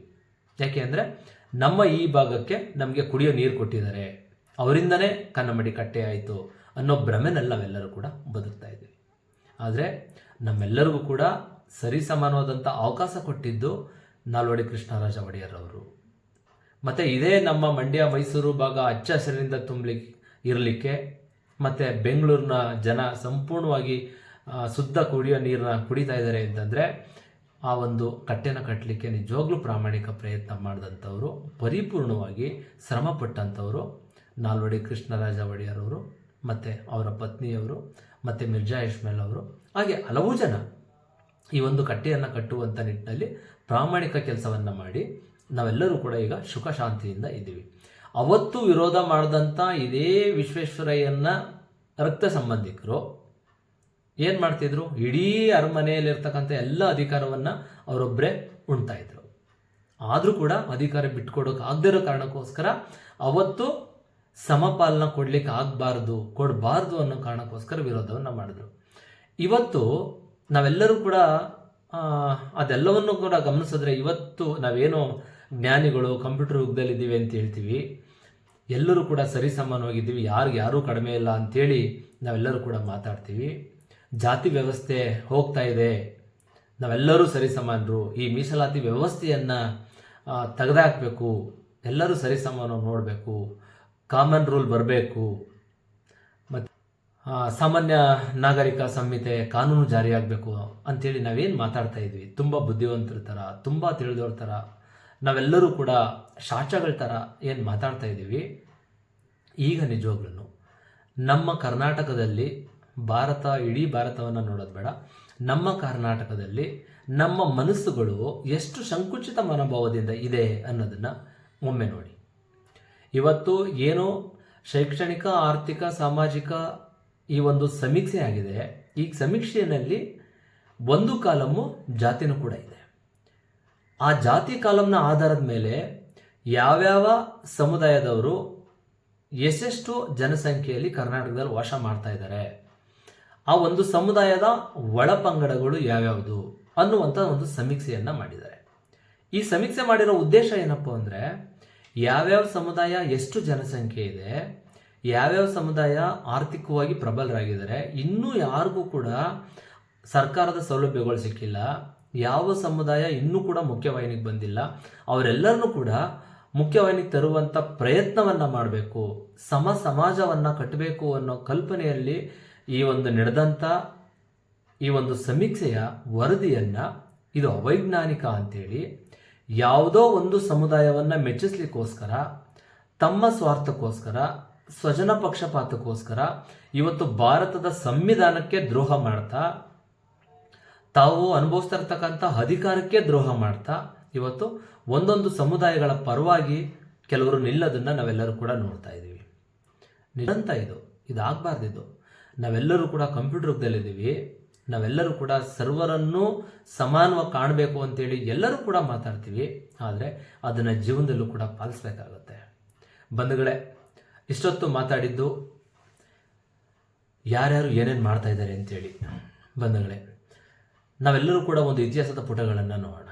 ಯಾಕೆ ಅಂದರೆ ನಮ್ಮ ಈ ಭಾಗಕ್ಕೆ ನಮಗೆ ಕುಡಿಯೋ ನೀರು ಕೊಟ್ಟಿದ್ದಾರೆ. ಅವರಿಂದನೇ ಕನ್ನಮಡಿ ಕಟ್ಟೆ ಆಯಿತು ಅನ್ನೋ ಭ್ರಮೆನಲ್ಲಿ ನಾವೆಲ್ಲರೂ ಕೂಡ ಬದುಕ್ತಾ ಇದ್ದೀವಿ ಆದರೆ ನಮ್ಮೆಲ್ಲರಿಗೂ ಕೂಡ ಸರಿ ಸಮಾನವಾದಂಥ ಅವಕಾಶ ಕೊಟ್ಟಿದ್ದು ನಾಲ್ವಡಿ ಕೃಷ್ಣರಾಜ ಒಡೆಯರ್ ಅವರು ಮತ್ತು ಇದೇ ನಮ್ಮ ಮಂಡ್ಯ ಮೈಸೂರು ಭಾಗ ಹಚ್ಚ ಹಸಿರಿನಿಂದ ತುಂಬಲಿಕ್ಕೆ ಇರಲಿಕ್ಕೆ ಮತ್ತು ಬೆಂಗಳೂರಿನ ಜನ ಸಂಪೂರ್ಣವಾಗಿ ಶುದ್ಧ ಕುಡಿಯೋ ನೀರನ್ನ ಕುಡಿತಾ ಇದ್ದಾರೆ ಅಂತಂದರೆ ಆ ಒಂದು ಕಟ್ಟೆನ ಕಟ್ಟಲಿಕ್ಕೆ ನಿಜವಾಗ್ಲೂ ಪ್ರಾಮಾಣಿಕ ಪ್ರಯತ್ನ ಮಾಡಿದಂಥವರು, ಪರಿಪೂರ್ಣವಾಗಿ ಶ್ರಮ ಪಟ್ಟಂಥವರು, ನಾಲ್ವಡಿ ಕೃಷ್ಣರಾಜ ಒಡೆಯರ್ ಅವರು ಮತ್ತು ಅವರ ಪತ್ನಿಯವರು, ಮತ್ತು ಮಿರ್ಜಾ ಇಸ್ಮೇಲ್ ಅವರು, ಹಾಗೆ ಹಲವು ಜನ ಈ ಒಂದು ಕಟ್ಟೆಯನ್ನು ಕಟ್ಟುವಂಥ ನಿಟ್ಟಿನಲ್ಲಿ ಪ್ರಾಮಾಣಿಕ ಕೆಲಸವನ್ನು ಮಾಡಿ ನಾವೆಲ್ಲರೂ ಕೂಡ ಈಗ ಸುಖ ಶಾಂತಿಯಿಂದ ಇದ್ದೀವಿ. ಅವತ್ತು ವಿರೋಧ ಮಾಡಿದಂಥ ಇದೇ ವಿಶ್ವೇಶ್ವರಯ್ಯನ ರಕ್ತ ಸಂಬಂಧಿಕರು ಏನು ಮಾಡ್ತಿದ್ರು? ಇಡೀ ಅರಮನೆಯಲ್ಲಿರ್ತಕ್ಕಂಥ ಎಲ್ಲ ಅಧಿಕಾರವನ್ನು ಅವರೊಬ್ಬರೇ ಉಣ್ತಾ ಇದ್ರು. ಆದರೂ ಕೂಡ ಅಧಿಕಾರ ಬಿಟ್ಕೊಡೋಕೆ ಆಗದೇ ಇರೋ ಕಾರಣಕ್ಕೋಸ್ಕರ ಅವತ್ತು ಸಮಪಾಲನ ಕೊಡ್ಲಿಕ್ಕೆ ಆಗಬಾರ್ದು, ಕೊಡಬಾರ್ದು ಅನ್ನೋ ಕಾರಣಕ್ಕೋಸ್ಕರ ವಿರೋಧವನ್ನು ಮಾಡಿದ್ರು. ಇವತ್ತು ನಾವೆಲ್ಲರೂ ಕೂಡ ಅದೆಲ್ಲವನ್ನು ಕೂಡ ಗಮನಿಸಿದ್ರೆ ಇವತ್ತು ನಾವೇನು ಜ್ಞಾನಿಗಳು, ಕಂಪ್ಯೂಟರ್ ಯುಗದಲ್ಲಿದ್ದೀವಿ ಅಂತ ಹೇಳ್ತೀವಿ. ಎಲ್ಲರೂ ಕೂಡ ಸರಿ ಸಮಾನವಾಗಿದ್ದೀವಿ, ಯಾರಿಗೆ ಯಾರೂ ಕಡಿಮೆ ಇಲ್ಲ ಅಂಥೇಳಿ ನಾವೆಲ್ಲರೂ ಕೂಡ ಮಾತಾಡ್ತೀವಿ. ಜಾತಿ ವ್ಯವಸ್ಥೆ ಹೋಗ್ತಾ ಇದೆ. ನಾವೆಲ್ಲರೂ ಸರಿ ಸಮಾನರು ಈ ಮೀಸಲಾತಿ ವ್ಯವಸ್ಥೆಯನ್ನು ತೆಗೆದಾಕಬೇಕು. ಎಲ್ಲರೂ ಸರಿ ಸಮಾನವಾಗಿ ನೋಡಬೇಕು. ಕಾಮನ್ ರೂಲ್ ಬರಬೇಕು. ಮತ್ತು ಸಾಮಾನ್ಯ ನಾಗರಿಕ ಸಂಹಿತೆ, ಕಾನೂನು ಜಾರಿಯಾಗಬೇಕು ಅಂಥೇಳಿ ನಾವೇನು ಮಾತಾಡ್ತಾ ಇದ್ವಿ. ತುಂಬ ಬುದ್ಧಿವಂತರ ಥರ ತುಂಬ ತಿಳಿದವ್ರ ಥರ ನಾವೆಲ್ಲರೂ ಕೂಡ ಶಾಚಗಳ ಥರ ಏನು ಮಾತಾಡ್ತಾ ಇದ್ದೀವಿ. ಈಗ ನಿಜವಾಗ್ಲೂ ನಮ್ಮ ಕರ್ನಾಟಕದಲ್ಲಿ ಭಾರತ, ಇಡೀ ಭಾರತವನ್ನು ನೋಡೋದು ಬೇಡ. ನಮ್ಮ ಕರ್ನಾಟಕದಲ್ಲಿ ನಮ್ಮ ಮನಸ್ಸುಗಳು ಎಷ್ಟು ಸಂಕುಚಿತ ಮನೋಭಾವದಿಂದ ಇದೆ ಅನ್ನೋದನ್ನು ಒಮ್ಮೆ ನೋಡಿ. ಇವತ್ತು ಏನು ಶೈಕ್ಷಣಿಕ, ಆರ್ಥಿಕ, ಸಾಮಾಜಿಕ ಈ ಒಂದು ಸಮೀಕ್ಷೆ ಆಗಿದೆ. ಈ ಸಮೀಕ್ಷೆಯಲ್ಲಿ ಒಂದು ಕಾಲಮ್ಮು ಜಾತಿನೂ ಕೂಡ ಇದೆ. ಆ ಜಾತಿ ಕಾಲಂನ ಆಧಾರದ ಮೇಲೆ ಯಾವ್ಯಾವ ಸಮುದಾಯದವರು ಎಷ್ಟೆಷ್ಟು ಜನಸಂಖ್ಯೆಯಲ್ಲಿ ಕರ್ನಾಟಕದಲ್ಲಿ ವಾಸ ಮಾಡ್ತಾ ಇದ್ದಾರೆ? ಆ ಒಂದು ಸಮುದಾಯದ ಒಳಪಂಗಡಗಳು ಯಾವ್ಯಾವುದು ಅನ್ನುವಂಥ ಒಂದು ಸಮೀಕ್ಷೆಯನ್ನು ಮಾಡಿದ್ದಾರೆ. ಈ ಸಮೀಕ್ಷೆ ಮಾಡಿರೋ ಉದ್ದೇಶ ಏನಪ್ಪ ಅಂದರೆ ಯಾವ್ಯಾವ ಸಮುದಾಯ ಎಷ್ಟು ಜನಸಂಖ್ಯೆ ಇದೆ, ಯಾವ್ಯಾವ ಸಮುದಾಯ ಆರ್ಥಿಕವಾಗಿ ಪ್ರಬಲರಾಗಿದ್ದಾರೆ, ಇನ್ನೂ ಯಾರಿಗೂ ಕೂಡ ಸರ್ಕಾರದ ಸೌಲಭ್ಯಗಳು ಸಿಕ್ಕಿಲ್ಲ, ಯಾವ ಸಮುದಾಯ ಇನ್ನೂ ಕೂಡ ಮುಖ್ಯವಾಹಿನಿಗೆ ಬಂದಿಲ್ಲ, ಅವರೆಲ್ಲರನ್ನೂ ಕೂಡ ಮುಖ್ಯವಾಹಿನಿಗೆ ತರುವಂಥ ಪ್ರಯತ್ನವನ್ನು ಮಾಡಬೇಕು, ಸಮ ಸಮಾಜವನ್ನು ಕಟ್ಟಬೇಕು ಅನ್ನೋ ಕಲ್ಪನೆಯಲ್ಲಿ ಈ ಒಂದು ನಡೆದಂಥ ಈ ಒಂದು ಸಮೀಕ್ಷೆಯ ವರದಿಯನ್ನು, ಇದು ಅವೈಜ್ಞಾನಿಕ ಅಂತೇಳಿ, ಯಾವುದೋ ಒಂದು ಸಮುದಾಯವನ್ನು ಮೆಚ್ಚಿಸ್ಲಿಕ್ಕೋಸ್ಕರ, ತಮ್ಮ ಸ್ವಾರ್ಥಕ್ಕೋಸ್ಕರ, ಸ್ವಜನ ಪಕ್ಷಪಾತಕ್ಕೋಸ್ಕರ ಇವತ್ತು ಭಾರತದ ಸಂವಿಧಾನಕ್ಕೆ ದ್ರೋಹ ಮಾಡ್ತಾ, ತಾವು ಅನುಭವಿಸ್ತಾ ಇರ್ತಕ್ಕಂಥ ಅಧಿಕಾರಕ್ಕೆ ದ್ರೋಹ ಮಾಡ್ತಾ, ಇವತ್ತು ಒಂದೊಂದು ಸಮುದಾಯಗಳ ಪರವಾಗಿ ಕೆಲವರು ನಿಲ್ಲದನ್ನ ನಾವೆಲ್ಲರೂ ಕೂಡ ನೋಡ್ತಾ ಇದ್ದೀವಿ. ನಿರಂತ ಇದು ಇದಾಗಬಾರ್ದಿದ್ದು ನಾವೆಲ್ಲರೂ ಕೂಡ ಕಂಪ್ಯೂಟರ್ ಯುಗದಲ್ಲಿದ್ದೀವಿ. ನಾವೆಲ್ಲರೂ ಕೂಡ ಸರ್ವರನ್ನು ಸಮಾನವಾಗಿ ಕಾಣಬೇಕು ಅಂತೇಳಿ ಎಲ್ಲರೂ ಕೂಡ ಮಾತಾಡ್ತೀವಿ. ಆದರೆ ಅದನ್ನು ಜೀವನದಲ್ಲೂ ಕೂಡ ಪಾಲಿಸ್ಬೇಕಾಗುತ್ತೆ. ಬಂಧುಗಳೇ, ಇಷ್ಟೊತ್ತು ಮಾತಾಡಿದ್ದು ಯಾರ್ಯಾರು ಏನೇನು ಮಾಡ್ತಾ ಇದ್ದಾರೆ ಅಂತೇಳಿ. ಬಂಧುಗಳೇ, ನಾವೆಲ್ಲರೂ ಕೂಡ ಒಂದು ಇತಿಹಾಸದ ಪುಟಗಳನ್ನು ನೋಡೋಣ.